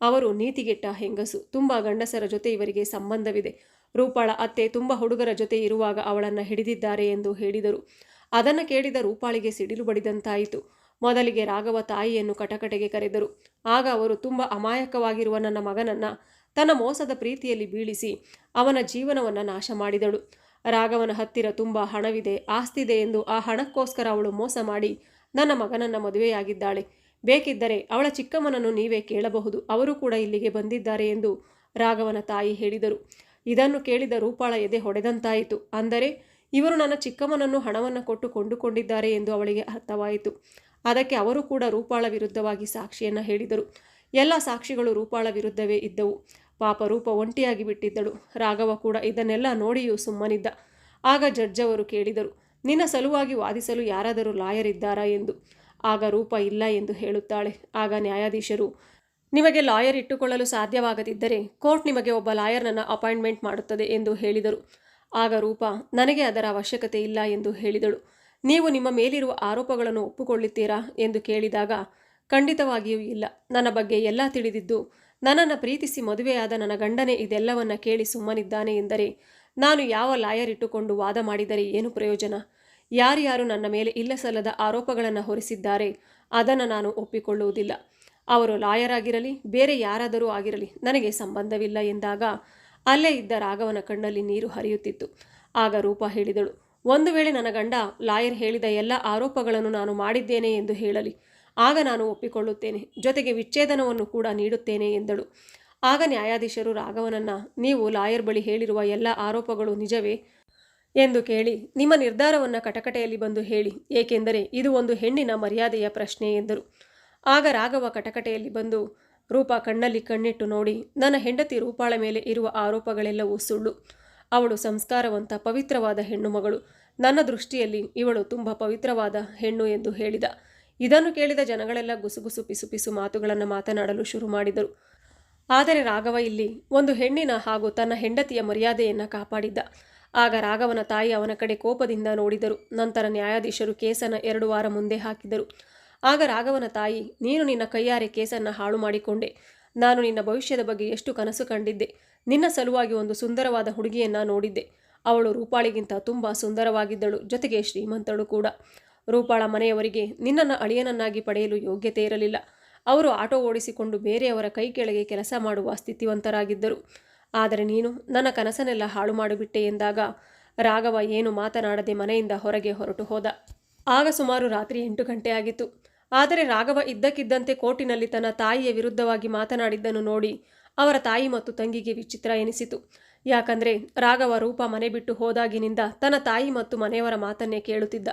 ಅವರು ನೀತಿಗೆಟ್ಟ ಹೆಂಗಸು. ತುಂಬ ಗಂಡಸರ ಜೊತೆ ಇವರಿಗೆ ಸಂಬಂಧವಿದೆ. ರೂಪಾಳ ಅತ್ತೆ ತುಂಬ ಹುಡುಗರ ಜೊತೆ ಇರುವಾಗ ಅವಳನ್ನು ಹಿಡಿದಿದ್ದಾರೆ ಎಂದು ಹೇಳಿದರು. ಅದನ್ನು ಕೇಳಿದ ರೂಪಾಳಿಗೆ ಸಿಡಿಲು ಬಡಿದಂತಾಯಿತು. ಮೊದಲಿಗೆ ರಾಘವ ತಾಯಿಯನ್ನು ಕಟಕಟೆಗೆ ಕರೆದರು. ಆಗ ಅವರು ತುಂಬ ಅಮಾಯಕವಾಗಿರುವ ನನ್ನ ಮಗನನ್ನು ತನ್ನ ಮೋಸದ ಪ್ರೀತಿಯಲ್ಲಿ ಬೀಳಿಸಿ ಅವನ ಜೀವನವನ್ನು ನಾಶ ಮಾಡಿದಳು. ರಾಘವನ ಹತ್ತಿರ ತುಂಬ ಹಣವಿದೆ, ಆಸ್ತಿದೆ ಎಂದು ಆ ಹಣಕ್ಕೋಸ್ಕರ ಅವಳು ಮೋಸ ಮಾಡಿ ನನ್ನ ಮಗನನ್ನು ಮದುವೆಯಾಗಿದ್ದಾಳೆ. ಬೇಕಿದ್ದರೆ ಅವಳ ಚಿಕ್ಕಮ್ಮನನ್ನು ನೀವೇ ಕೇಳಬಹುದು. ಅವರು ಕೂಡ ಇಲ್ಲಿಗೆ ಬಂದಿದ್ದಾರೆ ಎಂದು ರಾಘವನ ತಾಯಿ ಹೇಳಿದರು. ಇದನ್ನು ಕೇಳಿದ ರೂಪಾಳ ಎದೆ ಹೊಡೆದಂತಾಯಿತು. ಅಂದರೆ, ಇವರು ನನ್ನ ಚಿಕ್ಕಮ್ಮನನ್ನು ಹಣವನ್ನು ಕೊಟ್ಟು ಕೊಂಡುಕೊಂಡಿದ್ದಾರೆ ಎಂದು ಅವಳಿಗೆ ಅರ್ಥವಾಯಿತು. ಅದಕ್ಕೆ ಅವರು ಕೂಡ ರೂಪಾಳ ವಿರುದ್ಧವಾಗಿ ಸಾಕ್ಷಿಯನ್ನು ಹೇಳಿದರು. ಎಲ್ಲ ಸಾಕ್ಷಿಗಳು ರೂಪಾಳ ವಿರುದ್ಧವೇ ಇದ್ದವು. ಪಾಪ ರೂಪ ಒಂಟಿಯಾಗಿ ಬಿಟ್ಟಿದ್ದಳು. ರಾಘವ ಕೂಡ ಇದನ್ನೆಲ್ಲ ನೋಡಿಯೂ ಸುಮ್ಮನಿದ್ದ. ಆಗ ಜಡ್ಜ್ ಅವರು ಕೇಳಿದರು ನಿನ್ನ ಸಲುವಾಗಿ ವಾದಿಸಲು ಯಾರಾದರೂ ಲಾಯರ್ ಇದ್ದಾರಾ ಎಂದು. ಆಗ ರೂಪ ಇಲ್ಲ ಎಂದು ಹೇಳುತ್ತಾಳೆ. ಆಗ ನ್ಯಾಯಾಧೀಶರು, ನಿಮಗೆ ಲಾಯರ್ ಇಟ್ಟುಕೊಳ್ಳಲು ಸಾಧ್ಯವಾಗದಿದ್ದರೆ ಕೋರ್ಟ್ ನಿಮಗೆ ಒಬ್ಬ ಲಾಯರ್ನನ್ನು ಅಪಾಯಿಂಟ್ಮೆಂಟ್ ಮಾಡುತ್ತದೆ ಎಂದು ಹೇಳಿದರು. ಆಗ ರೂಪ, ನನಗೆ ಅದರ ಅವಶ್ಯಕತೆ ಇಲ್ಲ ಎಂದು ಹೇಳಿದಳು. ನೀವು ನಿಮ್ಮ ಮೇಲಿರುವ ಆರೋಪಗಳನ್ನು ಒಪ್ಪಿಕೊಳ್ಳುತ್ತೀರಾ ಎಂದು ಕೇಳಿದಾಗ, ಖಂಡಿತವಾಗಿಯೂ ಇಲ್ಲ. ನನ್ನ ಬಗ್ಗೆ ಎಲ್ಲ ತಿಳಿದಿದ್ದು, ನನ್ನನ್ನು ಪ್ರೀತಿಸಿ ಮದುವೆಯಾದ ನನ್ನ ಗಂಡನೇ ಇದೆಲ್ಲವನ್ನ ಕೇಳಿ ಸುಮ್ಮನಿದ್ದಾನೆ ಎಂದರೆ ನಾನು ಯಾವ ಲಾಯರ್ ಇಟ್ಟುಕೊಂಡು ವಾದ ಮಾಡಿದರೆ ಏನು ಪ್ರಯೋಜನ? ಯಾರ್ಯಾರು ನನ್ನ ಮೇಲೆ ಇಲ್ಲಸಲ್ಲದ ಆರೋಪಗಳನ್ನು ಹೊರಿಸಿದ್ದಾರೆ, ಅದನ್ನು ನಾನು ಒಪ್ಪಿಕೊಳ್ಳುವುದಿಲ್ಲ. ಅವರು ಲಾಯರ್ ಆಗಿರಲಿ, ಬೇರೆ ಯಾರಾದರೂ ಆಗಿರಲಿ, ನನಗೆ ಸಂಬಂಧವಿಲ್ಲ ಎಂದಾಗ ಅಲ್ಲೇ ಇದ್ದ ರಾಘವನ ಕಣ್ಣಲ್ಲಿ ನೀರು ಹರಿಯುತ್ತಿತ್ತು. ಆಗ ರೂಪ ಹೇಳಿದಳು, ಒಂದು ವೇಳೆ ನನ್ನ ಗಂಡ ಲಾಯರ್ ಹೇಳಿದ ಎಲ್ಲ ಆರೋಪಗಳನ್ನು ನಾನು ಮಾಡಿದ್ದೇನೆ ಎಂದು ಹೇಳಲಿ. ಆಗ ನಾನು ಒಪ್ಪಿಕೊಳ್ಳುತ್ತೇನೆ. ಜೊತೆಗೆ ವಿಚ್ಛೇದನವನ್ನು ಕೂಡ ನೀಡುತ್ತೇನೆ ಎಂದಳು. ಆಗ ನ್ಯಾಯಾಧೀಶರು ರಾಘವನನ್ನ, ನೀವು ಲಾಯರ್ ಬಳಿ ಹೇಳಿರುವ ಎಲ್ಲ ಆರೋಪಗಳು ನಿಜವೇ? ಎಂದು ಕೇಳಿ, ನಿಮ್ಮ ನಿರ್ಧಾರವನ್ನು ಕಟಕಟೆಯಲ್ಲಿ ಬಂದು ಹೇಳಿ, ಏಕೆಂದರೆ ಇದು ಒಂದು ಹೆಣ್ಣಿನ ಮರ್ಯಾದೆಯ ಪ್ರಶ್ನೆ, ಎಂದರು. ಆಗ ರಾಘವ ಕಟಕಟೆಯಲ್ಲಿ ಬಂದು, ರೂಪ ಕಣ್ಣಲ್ಲಿ ಕಣ್ಣಿಟ್ಟು ನೋಡಿ, ನನ್ನ ಹೆಂಡತಿ ರೂಪಾಳ ಮೇಲೆ ಇರುವ ಆರೋಪಗಳೆಲ್ಲವೂ ಸುಳ್ಳು. ಅವಳು ಸಂಸ್ಕಾರವಂತ ಪವಿತ್ರವಾದ ಹೆಣ್ಣು ಮಗಳು. ನನ್ನ ದೃಷ್ಟಿಯಲ್ಲಿ ಇವಳು ತುಂಬ ಪವಿತ್ರವಾದ ಹೆಣ್ಣು ಎಂದು ಹೇಳಿದ. ಇದನ್ನು ಕೇಳಿದ ಜನಗಳೆಲ್ಲ ಗುಸುಗುಸು ಪಿಸು ಪಿಸು ಮಾತುಗಳನ್ನು ಮಾತನಾಡಲು ಶುರು ಮಾಡಿದರು. ಆದರೆ ರಾಘವ ಇಲ್ಲಿ ಒಂದು ಹೆಣ್ಣಿನ ಹಾಗೂ ತನ್ನ ಹೆಂಡತಿಯ ಮರ್ಯಾದೆಯನ್ನು ಕಾಪಾಡಿದ್ದ. ಆಗ ರಾಘವನ ತಾಯಿ ಅವನ ಕಡೆ ಕೋಪದಿಂದ ನೋಡಿದರು. ನಂತರ ನ್ಯಾಯಾಧೀಶರು ಕೇಸನ್ನು ಎರಡು ವಾರ ಮುಂದೆ ಹಾಕಿದರು. ಆಗ ರಾಘವನ ತಾಯಿ, ನೀನು ನಿನ್ನ ಕೈಯಾರೆ ಕೇಸನ್ನು ಹಾಳು ಮಾಡಿಕೊಂಡೆ. ನಾನು ನಿನ್ನ ಭವಿಷ್ಯದ ಬಗ್ಗೆ ಎಷ್ಟು ಕನಸು ಕಂಡಿದ್ದೆ. ನಿನ್ನ ಸಲುವಾಗಿ ಒಂದು ಸುಂದರವಾದ ಹುಡುಗಿಯನ್ನ ನೋಡಿದ್ದೆ. ಅವಳು ರೂಪಾಳಿಗಿಂತ ತುಂಬ ಸುಂದರವಾಗಿದ್ದಳು. ಜೊತೆಗೆ ಶ್ರೀಮಂತಳು ಕೂಡ. ರೂಪಾಳ ಮನೆಯವರಿಗೆ ನಿನ್ನನ್ನು ಅಳಿಯನನ್ನಾಗಿ ಪಡೆಯಲು ಯೋಗ್ಯತೆ ಇರಲಿಲ್ಲ. ಅವರು ಆಟೋ ಓಡಿಸಿಕೊಂಡು ಬೇರೆಯವರ ಕೈ ಕೆಳಗೆ ಕೆಲಸ ಮಾಡುವ ಸ್ಥಿತಿವಂತರಾಗಿದ್ದರು. ಆದರೆ ನೀನು ನನ್ನ ಕನಸನ್ನೆಲ್ಲ ಹಾಳು ಮಾಡಿಬಿಟ್ಟೆ ಎಂದಾಗ ರಾಘವ ಏನು ಮಾತನಾಡದೆ ಮನೆಯಿಂದ ಹೊರಗೆ ಹೊರಟು ಹೋದ. ಆಗ ಸುಮಾರು ರಾತ್ರಿ ಎಂಟು ಗಂಟೆ ಆಗಿತ್ತು. ಆದರೆ ರಾಘವ ಇದ್ದಕ್ಕಿದ್ದಂತೆ ಕೋರ್ಟಿನಲ್ಲಿ ತನ್ನ ತಾಯಿಯ ವಿರುದ್ಧವಾಗಿ ಮಾತನಾಡಿದ್ದನ್ನು ನೋಡಿ ಅವರ ತಾಯಿ ಮತ್ತು ತಂಗಿಗೆ ವಿಚಿತ್ರ ಎನಿಸಿತು. ಯಾಕಂದ್ರೆ ರಾಘವ ರೂಪ ಮನೆ ಬಿಟ್ಟು ಹೋದಾಗಿನಿಂದ ತನ್ನ ತಾಯಿ ಮತ್ತು ಮನೆಯವರ ಮಾತನ್ನೇ ಕೇಳುತ್ತಿದ್ದ.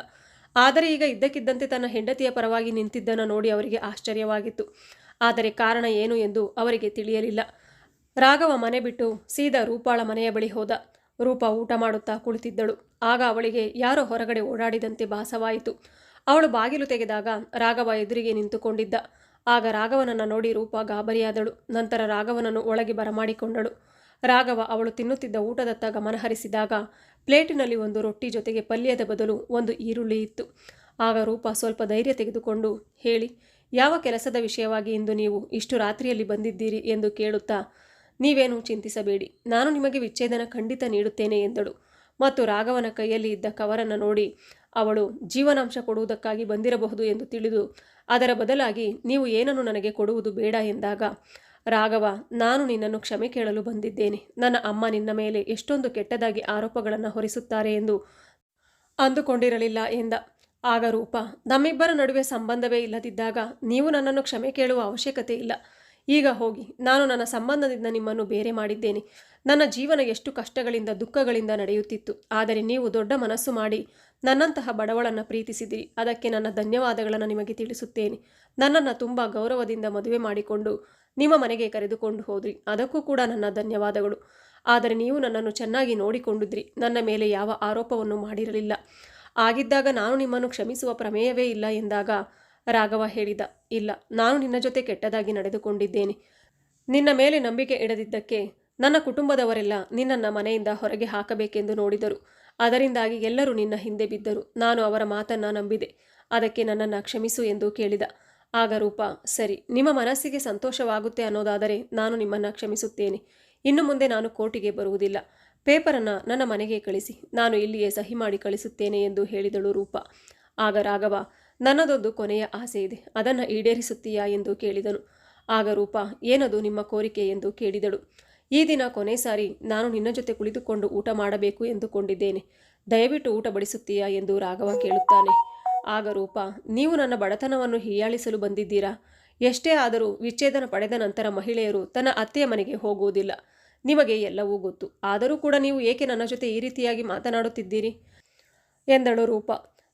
ಆದರೆ ಈಗ ಇದ್ದಕ್ಕಿದ್ದಂತೆ ತನ್ನ ಹೆಂಡತಿಯ ಪರವಾಗಿ ನಿಂತಿದ್ದನ್ನು ನೋಡಿ ಅವರಿಗೆ ಆಶ್ಚರ್ಯವಾಗಿತ್ತು. ಆದರೆ ಕಾರಣ ಏನು ಎಂದು ಅವರಿಗೆ ತಿಳಿಯಲಿಲ್ಲ. ರಾಘವ ಮನೆ ಬಿಟ್ಟು ಸೀದಾ ರೂಪಾಳ ಮನೆಯ ಬಳಿ ಹೋದ. ರೂಪ ಊಟ ಮಾಡುತ್ತಾ ಕುಳಿತಿದ್ದಳು. ಆಗ ಅವಳಿಗೆ ಯಾರೋ ಹೊರಗಡೆ ಓಡಾಡಿದಂತೆ ಭಾಸವಾಯಿತು. ಅವಳು ಬಾಗಿಲು ತೆಗೆದಾಗ ರಾಘವ ಎದುರಿಗೆ ನಿಂತುಕೊಂಡಿದ್ದ. ಆಗ ರಾಘವನನ್ನು ನೋಡಿ ರೂಪ ಗಾಬರಿಯಾದಳು. ನಂತರ ರಾಘವನನ್ನು ಒಳಗೆ ಬರಮಾಡಿಕೊಂಡಳು. ರಾಘವ ಅವಳು ತಿನ್ನುತ್ತಿದ್ದ ಊಟದತ್ತ ಗಮನಹರಿಸಿದಾಗ ಪ್ಲೇಟಿನಲ್ಲಿ ಒಂದು ರೊಟ್ಟಿ ಜೊತೆಗೆ ಪಲ್ಯದ ಬದಲು ಒಂದು ಈರುಳ್ಳಿ ಇತ್ತು. ಆಗ ರೂಪ ಸ್ವಲ್ಪ ಧೈರ್ಯ ತೆಗೆದುಕೊಂಡು ಹೇಳಿ, ಯಾವ ಕೆಲಸದ ವಿಷಯವಾಗಿ ಇಂದು ನೀವು ಇಷ್ಟು ರಾತ್ರಿಯಲ್ಲಿ ಬಂದಿದ್ದೀರಿ ಎಂದು ಕೇಳುತ್ತಾ, ನೀವೇನು ಚಿಂತಿಸಬೇಡಿ. ನಾನು ನಿಮಗೆ ವಿಚ್ಛೇದನ ಖಂಡಿತ ನೀಡುತ್ತೇನೆ ಎಂದಳು. ಮತ್ತು ರಾಘವನ ಕೈಯಲ್ಲಿ ಇದ್ದ ಕವರನ್ನು ನೋಡಿ ಅವಳು, ಜೀವನಾಂಶ ಕೊಡುವುದಕ್ಕಾಗಿ ಬಂದಿರಬಹುದು ಎಂದು ತಿಳಿದು, ಅದರ ಬದಲಾಗಿ ನೀವು ಏನನ್ನು ನನಗೆ ಕೊಡುವುದು ಬೇಡ ಎಂದಾಗ ರಾಘವ, ನಾನು ನಿನ್ನನ್ನು ಕ್ಷಮೆ ಕೇಳಲು ಬಂದಿದ್ದೇನೆ. ನನ್ನ ಅಮ್ಮ ನಿನ್ನ ಮೇಲೆ ಎಷ್ಟೊಂದು ಕೆಟ್ಟದಾಗಿ ಆರೋಪಗಳನ್ನು ಹೊರಿಸುತ್ತಾರೆ ಎಂದು ಅಂದುಕೊಂಡಿರಲಿಲ್ಲ ಎಂದ. ಆಗ ರೂಪ, ನಮ್ಮಿಬ್ಬರ ನಡುವೆ ಸಂಬಂಧವೇ ಇಲ್ಲದಿದ್ದಾಗ ನೀವು ನನ್ನನ್ನು ಕ್ಷಮೆ ಕೇಳುವ ಅವಶ್ಯಕತೆ ಇಲ್ಲ. ಈಗ ಹೋಗಿ, ನಾನು ನನ್ನ ಸಂಬಂಧದಿಂದ ನಿಮ್ಮನ್ನು ಬೇರೆ ಮಾಡಿದ್ದೇನೆ. ನನ್ನ ಜೀವನ ಎಷ್ಟು ಕಷ್ಟಗಳಿಂದ, ದುಃಖಗಳಿಂದ ನಡೆಯುತ್ತಿತ್ತು. ಆದರೆ ನೀವು ದೊಡ್ಡ ಮನಸ್ಸು ಮಾಡಿ ನನ್ನಂತಹ ಬಡವಳನ್ನು ಪ್ರೀತಿಸಿದಿರಿ. ಅದಕ್ಕೆ ನನ್ನ ಧನ್ಯವಾದಗಳನ್ನು ನಿಮಗೆ ತಿಳಿಸುತ್ತೇನೆ. ನನ್ನನ್ನು ತುಂಬ ಗೌರವದಿಂದ ಮದುವೆ ಮಾಡಿಕೊಂಡು ನಿಮ್ಮ ಮನೆಗೆ ಕರೆದುಕೊಂಡು ಹೋದ್ರಿ. ಅದಕ್ಕೂ ಕೂಡ ನನ್ನ ಧನ್ಯವಾದಗಳು. ಆದರೆ ನೀವು ನನ್ನನ್ನು ಚೆನ್ನಾಗಿ ನೋಡಿಕೊಂಡಿದ್ರಿ. ನನ್ನ ಮೇಲೆ ಯಾವ ಆರೋಪವನ್ನು ಮಾಡಿರಲಿಲ್ಲ. ಆಗಿದ್ದಾಗ ನಾನು ನಿಮ್ಮನ್ನು ಕ್ಷಮಿಸುವ ಪ್ರಮೇಯವೇ ಇಲ್ಲ ಎಂದಾಗ ರಾಘವ ಹೇಳಿದ, ಇಲ್ಲ, ನಾನು ನಿನ್ನ ಜೊತೆ ಕೆಟ್ಟದಾಗಿ ನಡೆದುಕೊಂಡಿದ್ದೇನೆ. ನಿನ್ನ ಮೇಲೆ ನಂಬಿಕೆ ಇಡದಿದ್ದಕ್ಕೆ ನನ್ನ ಕುಟುಂಬದವರೆಲ್ಲ ನಿನ್ನನ್ನು ಮನೆಯಿಂದ ಹೊರಗೆ ಹಾಕಬೇಕೆಂದು ನೋಡಿದರು. ಅದರಿಂದಾಗಿ ಎಲ್ಲರೂ ನಿನ್ನ ಹಿಂದೆ ಬಿದ್ದರು. ನಾನು ಅವರ ಮಾತನ್ನ ನಂಬಿದೆ. ಅದಕ್ಕೆ ನನ್ನನ್ನು ಕ್ಷಮಿಸು ಎಂದು ಕೇಳಿದ. ಆಗ ರೂಪ, ಸರಿ, ನಿಮ್ಮ ಮನಸ್ಸಿಗೆ ಸಂತೋಷವಾಗುತ್ತೆ ಅನ್ನೋದಾದರೆ ನಾನು ನಿಮ್ಮನ್ನು ಕ್ಷಮಿಸುತ್ತೇನೆ. ಇನ್ನು ಮುಂದೆ ನಾನು ಕೋರ್ಟಿಗೆ ಬರುವುದಿಲ್ಲ. ಪೇಪರನ್ನು ನನ್ನ ಮನೆಗೆ ಕಳಿಸಿ. ನಾನು ಇಲ್ಲಿಯೇ ಸಹಿ ಮಾಡಿ ಕಳಿಸುತ್ತೇನೆ ಎಂದು ಹೇಳಿದಳು ರೂಪ. ಆಗ ರಾಘವ, ನನ್ನದೊಂದು ಕೊನೆಯ ಆಸೆ ಇದೆ. ಅದನ್ನು ಈಡೇರಿಸುತ್ತೀಯಾ ಎಂದು ಕೇಳಿದನು. ಆಗ ರೂಪ, ಏನದು ನಿಮ್ಮ ಕೋರಿಕೆ ಎಂದು ಕೇಳಿದಳು. ಈ ದಿನ ಕೊನೆ ಸಾರಿ ನಾನು ನಿನ್ನ ಜೊತೆ ಕುಳಿತುಕೊಂಡು ಊಟ ಮಾಡಬೇಕು ಎಂದುಕೊಂಡಿದ್ದೇನೆ. ದಯವಿಟ್ಟು ಊಟ ಬಡಿಸುತ್ತೀಯಾ ಎಂದು ರಾಘವ ಕೇಳುತ್ತಾನೆ. ಆಗ ರೂಪ, ನೀವು ನನ್ನ ಬಡತನವನ್ನು ಹೀಯಾಳಿಸಲು ಬಂದಿದ್ದೀರಾ? ಎಷ್ಟೇ ಆದರೂ ವಿಚ್ಛೇದನ ಪಡೆದ ನಂತರ ಮಹಿಳೆಯರು ತನ್ನ ಅತ್ತೆಯ ಮನೆಗೆ ಹೋಗುವುದಿಲ್ಲ. ನಿಮಗೆ ಎಲ್ಲವೂ ಗೊತ್ತು. ಆದರೂ ಕೂಡ ನೀವು ಏಕೆ ನನ್ನ ಜೊತೆ ಈ ರೀತಿಯಾಗಿ ಮಾತನಾಡುತ್ತಿದ್ದೀರಿ? ಎಂದಳು ರೂಪ.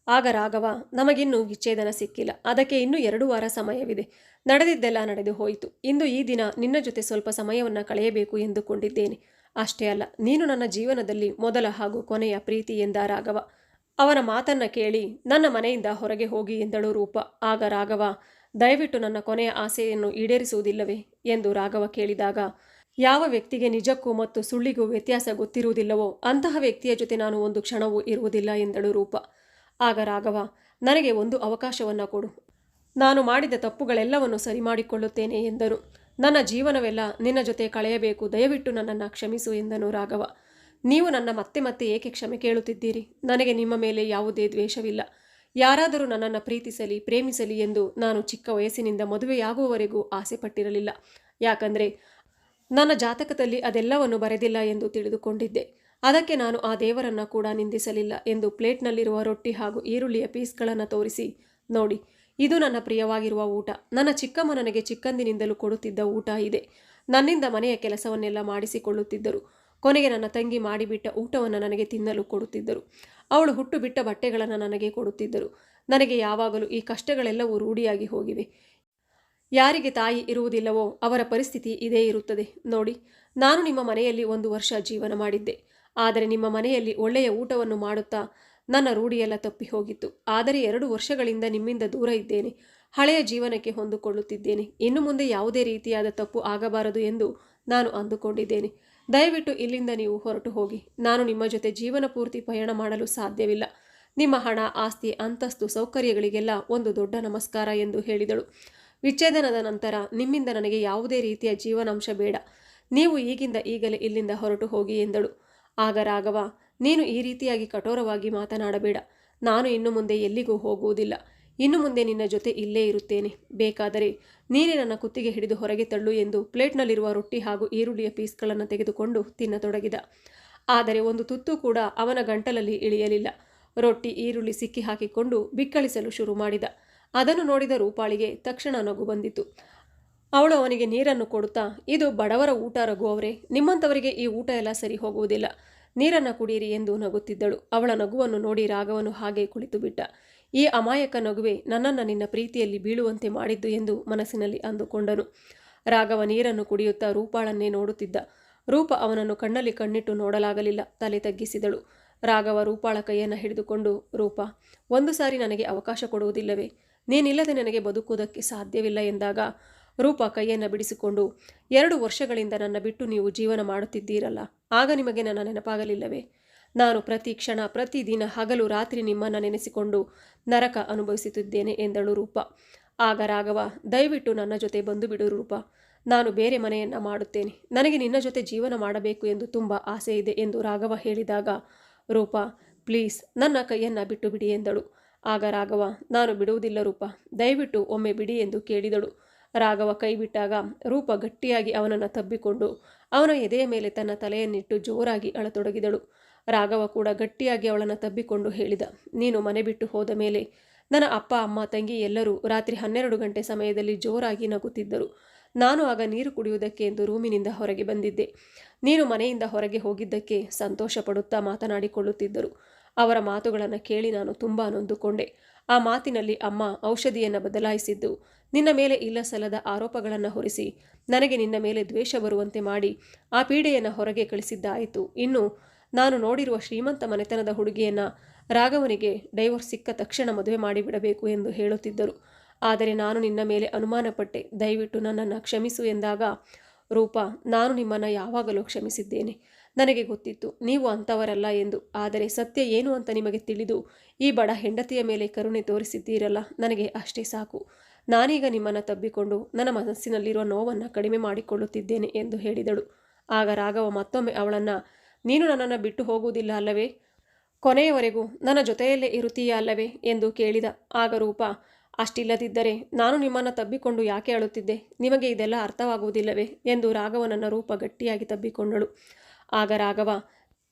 ಆಗ ರಾಘವ, ನಮಗಿನ್ನೂ ವಿಚ್ಛೇದನ ಸಿಕ್ಕಿಲ್ಲ. ಅದಕ್ಕೆ ಇನ್ನೂ ಎರಡು ವಾರ ಸಮಯವಿದೆ. ನಡೆದಿದ್ದೆಲ್ಲ ನಡೆದು ಹೋಯಿತು. ಇಂದು ಈ ದಿನ ನಿನ್ನ ಜೊತೆ ಸ್ವಲ್ಪ ಸಮಯವನ್ನು ಕಳೆಯಬೇಕು ಎಂದುಕೊಂಡಿದ್ದೇನೆ. ಅಷ್ಟೇ ಅಲ್ಲ, ನೀನು ನನ್ನ ಜೀವನದಲ್ಲಿ ಮೊದಲ ಹಾಗೂ ಕೊನೆಯ ಪ್ರೀತಿ ಎಂದ ರಾಘವ. ಅವನ ಮಾತನ್ನ ಕೇಳಿ ನನ್ನ ಮನೆಯಿಂದ ಹೊರಗೆ ಹೋಗಿ ಎಂದಳು ರೂಪ. ಆಗ ರಾಘವ, ದಯವಿಟ್ಟು ನನ್ನ ಕೊನೆಯ ಆಸೆಯನ್ನು ಈಡೇರಿಸುವುದಿಲ್ಲವೇ ಎಂದು ರಾಘವ ಕೇಳಿದಾಗ, ಯಾವ ವ್ಯಕ್ತಿಗೆ ನಿಜಕ್ಕೂ ಮತ್ತು ಸುಳ್ಳಿಗೂ ವ್ಯತ್ಯಾಸ ಗೊತ್ತಿರುವುದಿಲ್ಲವೋ ಅಂತಹ ವ್ಯಕ್ತಿಯ ಜೊತೆ ನಾನು ಒಂದು ಕ್ಷಣವೂ ಇರುವುದಿಲ್ಲ ಎಂದಳು ರೂಪ. ಆಗ ರಾಘವ, ನನಗೆ ಒಂದು ಅವಕಾಶವನ್ನು ಕೊಡು. ನಾನು ಮಾಡಿದ ತಪ್ಪುಗಳೆಲ್ಲವನ್ನು ಸರಿ ಮಾಡಿಕೊಳ್ಳುತ್ತೇನೆ ಎಂದರು. ನನ್ನ ಜೀವನವೆಲ್ಲ ನಿನ್ನ ಜೊತೆ ಕಳೆಯಬೇಕು. ದಯವಿಟ್ಟು ನನ್ನನ್ನು ಕ್ಷಮಿಸು ಎಂದನು ರಾಘವ. ನೀವು ನನ್ನ ಮತ್ತೆ ಮತ್ತೆ ಏಕೆ ಕ್ಷಮೆ ಕೇಳುತ್ತಿದ್ದೀರಿ? ನನಗೆ ನಿಮ್ಮ ಮೇಲೆ ಯಾವುದೇ ದ್ವೇಷವಿಲ್ಲ. ಯಾರಾದರೂ ನನ್ನನ್ನು ಪ್ರೀತಿಸಲಿ, ಪ್ರೇಮಿಸಲಿ ಎಂದು ನಾನು ಚಿಕ್ಕ ವಯಸ್ಸಿನಿಂದ ಮದುವೆಯಾಗುವವರೆಗೂ ಆಸೆ ಪಟ್ಟಿರಲಿಲ್ಲ ಯಾಕಂದರೆ ನನ್ನ ಜಾತಕದಲ್ಲಿ ಅದೆಲ್ಲವನ್ನು ಬರೆದಿಲ್ಲ ಎಂದು ತಿಳಿದುಕೊಂಡಿದ್ದೆ. ಅದಕ್ಕೆ ನಾನು ಆ ದೇವರನ್ನು ಕೂಡ ನಿಂದಿಸಲಿಲ್ಲ ಎಂದು ಪ್ಲೇಟ್ನಲ್ಲಿರುವ ರೊಟ್ಟಿ ಹಾಗೂ ಈರುಳ್ಳಿಯ ಪೀಸ್ಗಳನ್ನು ತೋರಿಸಿ, ನೋಡಿ, ಇದು ನನ್ನ ಪ್ರಿಯವಾಗಿರುವ ಊಟ. ನನ್ನ ಚಿಕ್ಕಮ್ಮ ನನಗೆ ಚಿಕ್ಕಂದಿನಿಂದಲೂ ಕೊಡುತ್ತಿದ್ದ ಊಟ ಇದೆ. ನನ್ನಿಂದ ಮನೆಯ ಕೆಲಸವನ್ನೆಲ್ಲ ಮಾಡಿಸಿಕೊಳ್ಳುತ್ತಿದ್ದರು. ಕೊನೆಗೆ ನನ್ನ ತಂಗಿ ಮಾಡಿಬಿಟ್ಟ ಊಟವನ್ನು ನನಗೆ ತಿನ್ನಲು ಕೊಡುತ್ತಿದ್ದರು. ಅವಳು ಹುಟ್ಟು ಬಿಟ್ಟ ಬಟ್ಟೆಗಳನ್ನು ನನಗೆ ಕೊಡುತ್ತಿದ್ದರು. ನನಗೆ ಯಾವಾಗಲೂ ಈ ಕಷ್ಟಗಳೆಲ್ಲವೂ ರೂಢಿಯಾಗಿ ಹೋಗಿವೆ. ಯಾರಿಗೆ ತಾಯಿ ಇರುವುದಿಲ್ಲವೋ ಅವರ ಪರಿಸ್ಥಿತಿ ಇದೇ ಇರುತ್ತದೆ. ನೋಡಿ, ನಾನು ನಿಮ್ಮ ಮನೆಯಲ್ಲಿ ಒಂದು ವರ್ಷ ಜೀವನ ಮಾಡಿದ್ದೆ. ಆದರೆ ನಿಮ್ಮ ಮನೆಯಲ್ಲಿ ಒಳ್ಳೆಯ ಊಟವನ್ನು ಮಾಡುತ್ತಾ ನನ್ನ ರೂಢಿಯೆಲ್ಲ ತಪ್ಪಿ ಹೋಗಿತ್ತು ಆದರೆ ಎರಡು ವರ್ಷಗಳಿಂದ ನಿಮ್ಮಿಂದ ದೂರ ಇದ್ದೇನೆ. ಹಳೆಯ ಜೀವನಕ್ಕೆ ಹೊಂದಿಕೊಳ್ಳುತ್ತಿದ್ದೇನೆ. ಇನ್ನು ಮುಂದೆ ಯಾವುದೇ ರೀತಿಯಾದ ತಪ್ಪು ಆಗಬಾರದು ಎಂದು ನಾನು ಅಂದುಕೊಂಡಿದ್ದೇನೆ. ದಯವಿಟ್ಟು ಇಲ್ಲಿಂದ ನೀವು ಹೊರಟು ಹೋಗಿ. ನಾನು ನಿಮ್ಮ ಜೊತೆ ಜೀವನ ಪೂರ್ತಿ ಪಯಣ ಮಾಡಲು ಸಾಧ್ಯವಿಲ್ಲ. ನಿಮ್ಮ ಹಣ, ಆಸ್ತಿ, ಅಂತಸ್ತು, ಸೌಕರ್ಯಗಳಿಗೆಲ್ಲ ಒಂದು ದೊಡ್ಡ ನಮಸ್ಕಾರ ಎಂದು ಹೇಳಿದಳು. ವಿಚ್ಛೇದನದ ನಂತರ ನಿಮ್ಮಿಂದ ನನಗೆ ಯಾವುದೇ ರೀತಿಯ ಜೀವನಾಂಶ ಬೇಡ. ನೀವು ಈಗಿಂದ ಈಗಲೇ ಇಲ್ಲಿಂದ ಹೊರಟು ಹೋಗಿ ಎಂದಳು. ಆಗ ರಾಘವ, ನೀನು ಈ ರೀತಿಯಾಗಿ ಕಠೋರವಾಗಿ ಮಾತನಾಡಬೇಡ. ನಾನು ಇನ್ನು ಮುಂದೆ ಎಲ್ಲಿಗೂ ಹೋಗುವುದಿಲ್ಲ. ಇನ್ನು ಮುಂದೆ ನಿನ್ನ ಜೊತೆ ಇಲ್ಲೇ ಇರುತ್ತೇನೆ. ಬೇಕಾದರೆ ನೀನೇ ನನ್ನ ಕುತ್ತಿಗೆ ಹಿಡಿದು ಹೊರಗೆ ತಳ್ಳು ಎಂದು ಪ್ಲೇಟ್ನಲ್ಲಿರುವ ರೊಟ್ಟಿ ಹಾಗೂ ಈರುಳ್ಳಿಯ ಪೀಸ್ಗಳನ್ನು ತೆಗೆದುಕೊಂಡು ತಿನ್ನತೊಡಗಿದ. ಆದರೆ ಒಂದು ತುತ್ತು ಕೂಡ ಅವನ ಗಂಟಲಲ್ಲಿ ಇಳಿಯಲಿಲ್ಲ. ರೊಟ್ಟಿ, ಈರುಳ್ಳಿ ಸಿಕ್ಕಿ ಹಾಕಿಕೊಂಡು ಬಿಕ್ಕಳಿಸಲು ಶುರು ಮಾಡಿದ. ಅದನ್ನು ನೋಡಿದ ರೂಪಾಳಿಗೆ ತಕ್ಷಣ ನಗು ಬಂದಿತು. ಅವಳು ಅವನಿಗೆ ನೀರನ್ನು ಕೊಡುತ್ತಾ, ಇದು ಬಡವರ ಊಟ ರಘು ಅವರೇ. ನಿಮ್ಮಂಥವರಿಗೆ ಈ ಊಟ ಎಲ್ಲ ಸರಿ ಹೋಗುವುದಿಲ್ಲ. ನೀರನ್ನು ಕುಡಿಯಿರಿ ಎಂದು ನಗುತ್ತಿದ್ದಳು. ಅವಳ ನಗುವನ್ನು ನೋಡಿ ರಾಘವನು ಹಾಗೆ ಕುಳಿತು ಬಿಟ್ಟ ಈ ಅಮಾಯಕ ನಗುವೆ ನನ್ನನ್ನು ನಿನ್ನ ಪ್ರೀತಿಯಲ್ಲಿ ಬೀಳುವಂತೆ ಮಾಡಿದ್ದು ಎಂದು ಮನಸ್ಸಿನಲ್ಲಿ ಅಂದುಕೊಂಡನು. ರಾಘವ ನೀರನ್ನು ಕುಡಿಯುತ್ತಾ ರೂಪಾಳನ್ನೇ ನೋಡುತ್ತಿದ್ದ. ರೂಪ ಅವನನ್ನು ಕಣ್ಣಲ್ಲಿ ಕಣ್ಣಿಟ್ಟು ನೋಡಲಾಗಲಿಲ್ಲ. ತಲೆ ತಗ್ಗಿಸಿದಳು. ರಾಘವ ರೂಪಾಳ ಕೈಯನ್ನು ಹಿಡಿದುಕೊಂಡು, ರೂಪ, ಒಂದು ಸಾರಿ ನನಗೆ ಅವಕಾಶ ಕೊಡುವುದಿಲ್ಲವೇ? ನೀನಿಲ್ಲದೆ ನನಗೆ ಬದುಕುವುದಕ್ಕೆ ಸಾಧ್ಯವಿಲ್ಲ ಎಂದಾಗ ರೂಪ ಕೈಯನ್ನು ಬಿಡಿಸಿಕೊಂಡು, ಎರಡು ವರ್ಷಗಳಿಂದ ನನ್ನ ಬಿಟ್ಟು ನೀವು ಜೀವನ ಮಾಡುತ್ತಿದ್ದೀರಲ್ಲ, ಆಗ ನಿಮಗೆ ನನ್ನ ನೆನಪಾಗಲಿಲ್ಲವೇ? ನಾನು ಪ್ರತಿ ಕ್ಷಣ ಪ್ರತಿದಿನ ಹಗಲು ರಾತ್ರಿ ನಿಮ್ಮನ್ನು ನೆನೆಸಿಕೊಂಡು ನರಕ ಅನುಭವಿಸುತ್ತಿದ್ದೇನೆ ಎಂದಳು ರೂಪ. ಆಗ ರಾಘವ, ದಯವಿಟ್ಟು ನನ್ನ ಜೊತೆ ಬಂದು ಬಿಡು ರೂಪ. ನಾನು ಬೇರೆ ಮನೆಯನ್ನು ಮಾಡುತ್ತೇನೆ. ನನಗೆ ನಿನ್ನ ಜೊತೆ ಜೀವನ ಮಾಡಬೇಕು ಎಂದು ತುಂಬ ಆಸೆ ಇದೆ ಎಂದು ರಾಘವ ಹೇಳಿದಾಗ, ರೂಪ, ಪ್ಲೀಸ್ ನನ್ನ ಕೈಯನ್ನು ಬಿಟ್ಟು ಬಿಡಿ ಎಂದಳು. ಆಗ ರಾಘವ, ನಾನು ಬಿಡುವುದಿಲ್ಲ ರೂಪ. ದಯವಿಟ್ಟು ಒಮ್ಮೆ ಬಿಡಿ ಎಂದು ಕೇಳಿದಳು. ರಾಘವ ಕೈ ಬಿಟ್ಟಾಗ, ರೂಪ ಗಟ್ಟಿಯಾಗಿ ಅವನನ್ನು ತಬ್ಬಿಕೊಂಡು ಅವನ ಎದೆಯ ಮೇಲೆ ತನ್ನ ತಲೆಯನ್ನಿಟ್ಟು ಜೋರಾಗಿ ಅಳತೊಡಗಿದಳು. ರಾಘವ ಕೂಡ ಗಟ್ಟಿಯಾಗಿ ಅವಳನ್ನು ತಬ್ಬಿಕೊಂಡು ಹೇಳಿದ, ನೀನು ಮನೆ ಬಿಟ್ಟು ಹೋದ ಮೇಲೆ ನನ್ನ ಅಪ್ಪ, ಅಮ್ಮ, ತಂಗಿ ಎಲ್ಲರೂ ರಾತ್ರಿ ಹನ್ನೆರಡು ಗಂಟೆ ಸಮಯದಲ್ಲಿ ಜೋರಾಗಿ ನಗುತ್ತಿದ್ದರು. ನಾನು ಆಗ ನೀರು ಕುಡಿಯುವುದಕ್ಕೆ ಎಂದು ರೂಮಿನಿಂದ ಹೊರಗೆ ಬಂದಿದ್ದೆ. ನೀನು ಮನೆಯಿಂದ ಹೊರಗೆ ಹೋಗಿದ್ದಕ್ಕೆ ಸಂತೋಷ ಪಡುತ್ತಾ ಮಾತನಾಡಿಕೊಳ್ಳುತ್ತಿದ್ದರು. ಅವರ ಮಾತುಗಳನ್ನು ಕೇಳಿ ನಾನು ತುಂಬ ನೊಂದುಕೊಂಡೆ. ಆ ಮಾತಿನಲ್ಲಿ ಅಮ್ಮ ಔಷಧಿಯನ್ನು ಬದಲಾಯಿಸಿದ್ದು, ನಿನ್ನ ಮೇಲೆ ಇಲ್ಲ ಸಲ್ಲದ ಆರೋಪಗಳನ್ನು ಹೊರಿಸಿ, ನನಗೆ ನಿನ್ನ ಮೇಲೆ ದ್ವೇಷ ಬರುವಂತೆ ಮಾಡಿ ಆ ಪೀಡೆಯನ್ನು ಹೊರಗೆ ಕಳಿಸಿದ್ದಾಯಿತು. ಇನ್ನು ನಾನು ನೋಡಿರುವ ಶ್ರೀಮಂತ ಮನೆತನದ ಹುಡುಗಿಯನ್ನು ರಾಘವನಿಗೆ ಡೈವರ್ಸ್ ಸಿಕ್ಕ ತಕ್ಷಣ ಮದುವೆ ಮಾಡಿಬಿಡಬೇಕು ಎಂದು ಹೇಳುತ್ತಿದ್ದರು. ಆದರೆ ನಾನು ನಿನ್ನ ಮೇಲೆ ಅನುಮಾನಪಟ್ಟೆ. ದಯವಿಟ್ಟು ನನ್ನನ್ನು ಕ್ಷಮಿಸು ಎಂದಾಗ, ರೂಪ, ನಾನು ನಿಮ್ಮನ್ನು ಯಾವಾಗಲೂ ಕ್ಷಮಿಸಿದ್ದೇನೆ. ನನಗೆ ಗೊತ್ತಿತ್ತು, ನೀವು ಅಂಥವರಲ್ಲ ಎಂದು. ಆದರೆ ಸತ್ಯ ಏನು ಅಂತ ನಿಮಗೆ ತಿಳಿದು, ಈ ಬಡ ಹೆಂಡತಿಯ ಮೇಲೆ ಕರುಣೆ ತೋರಿಸಿದ್ದೀರಲ್ಲ, ನನಗೆ ಅಷ್ಟೇ ಸಾಕು. ನಾನೀಗ ನಿಮ್ಮನ್ನು ತಬ್ಬಿಕೊಂಡು ನನ್ನ ಮನಸ್ಸಿನಲ್ಲಿರುವ ನೋವನ್ನು ಕಡಿಮೆ ಮಾಡಿಕೊಳ್ಳುತ್ತಿದ್ದೇನೆ ಎಂದು ಹೇಳಿದಳು. ಆಗ ರಾಘವ ಮತ್ತೊಮ್ಮೆ ಅವಳನ್ನು ನೀನು ನನ್ನನ್ನು ಬಿಟ್ಟು ಹೋಗುವುದಿಲ್ಲ ಅಲ್ಲವೇ? ಕೊನೆಯವರೆಗೂ ನನ್ನ ಜೊತೆಯಲ್ಲೇ ಇರುತ್ತೀಯ ಅಲ್ಲವೇ ಎಂದು ಕೇಳಿದ. ಆಗ ರೂಪ, ಅಷ್ಟಿಲ್ಲದಿದ್ದರೆ ನಾನು ನಿಮ್ಮನ್ನು ತಬ್ಬಿಕೊಂಡು ಯಾಕೆ ಅಳುತ್ತಿದ್ದೆ? ನಿಮಗೆ ಇದೆಲ್ಲ ಅರ್ಥವಾಗುವುದಿಲ್ಲವೇ ಎಂದು ರಾಘವನನ್ನ ರೂಪ ಗಟ್ಟಿಯಾಗಿ ತಬ್ಬಿಕೊಂಡಳು. ಆಗ ರಾಘವ,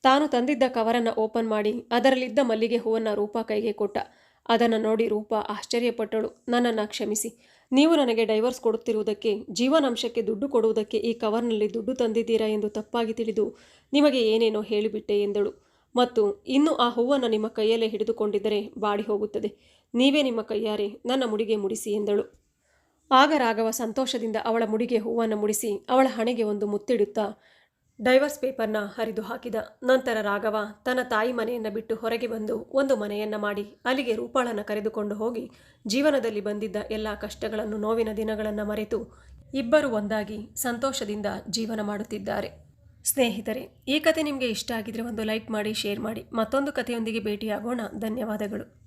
ತಾನು ತಂದಿದ್ದ ಕವರನ್ನು ಓಪನ್ ಮಾಡಿ ಅದರಲ್ಲಿದ್ದ ಮಲ್ಲಿಗೆ ಹೂವನ್ನು ರೂಪ ಕೈಗೆ ಕೊಟ್ಟ. ಅದನ್ನು ನೋಡಿ ರೂಪ ಆಶ್ಚರ್ಯಪಟ್ಟಳು. ನನ್ನನ್ನು ಕ್ಷಮಿಸಿ. ನೀವು ನನಗೆ ಡೈವರ್ಸ್ ಕೊಡುತ್ತಿರುವುದಕ್ಕೆ, ಜೀವನಾಂಶಕ್ಕೆ ದುಡ್ಡು ಕೊಡುವುದಕ್ಕೆ ಈ ಕವರ್ನಲ್ಲಿ ದುಡ್ಡು ತಂದಿದ್ದೀರಾ ಎಂದು ತಪ್ಪಾಗಿ ತಿಳಿದು ನಿಮಗೆ ಏನೇನೋ ಹೇಳಿಬಿಟ್ಟೆ ಎಂದಳು. ಮತ್ತು ಇನ್ನು ಆ ಹೂವನ್ನು ನಿಮ್ಮ ಕೈಯಲ್ಲೇ ಹಿಡಿದುಕೊಂಡಿದ್ದರೆ ಬಾಡಿ ಹೋಗುತ್ತದೆ. ನೀವೇ ನಿಮ್ಮ ಕೈಯಾರೆ ನನ್ನ ಮುಡಿಗೆ ಮುಡಿಸಿ ಎಂದಳು. ಆಗ ರಾಘವ ಸಂತೋಷದಿಂದ ಅವಳ ಮುಡಿಗೆ ಹೂವನ್ನು ಮುಡಿಸಿ ಅವಳ ಹಣೆಗೆ ಒಂದು ಮುತ್ತಿಡುತ್ತಾ ಡೈವರ್ಸ್ ಪೇಪರ್ನ ಹರಿದು ಹಾಕಿದ ನಂತರ ರಾಘವ ತನ್ನ ತಾಯಿ ಮನೆಯನ್ನು ಬಿಟ್ಟು ಹೊರಗೆ ಬಂದು ಒಂದು ಮನೆಯನ್ನು ಮಾಡಿ ಅಲ್ಲಿಗೆ ರೂಪಾಳನ್ನು ಕರೆದುಕೊಂಡು ಹೋಗಿ ಜೀವನದಲ್ಲಿ ಬಂದಿದ್ದ ಎಲ್ಲ ಕಷ್ಟಗಳನ್ನು ನೋವಿನ ದಿನಗಳನ್ನು ಮರೆತು ಇಬ್ಬರು ಒಂದಾಗಿ ಸಂತೋಷದಿಂದ ಜೀವನ ಮಾಡುತ್ತಿದ್ದಾರೆ. ಸ್ನೇಹಿತರೆ, ಈ ಕತೆ ನಿಮಗೆ ಇಷ್ಟ ಆಗಿದ್ರೆ ಒಂದು ಲೈಕ್ ಮಾಡಿ, ಶೇರ್ ಮಾಡಿ, ಮತ್ತೊಂದು ಕಥೆಯೊಂದಿಗೆ ಭೇಟಿಯಾಗೋಣ. ಧನ್ಯವಾದಗಳು.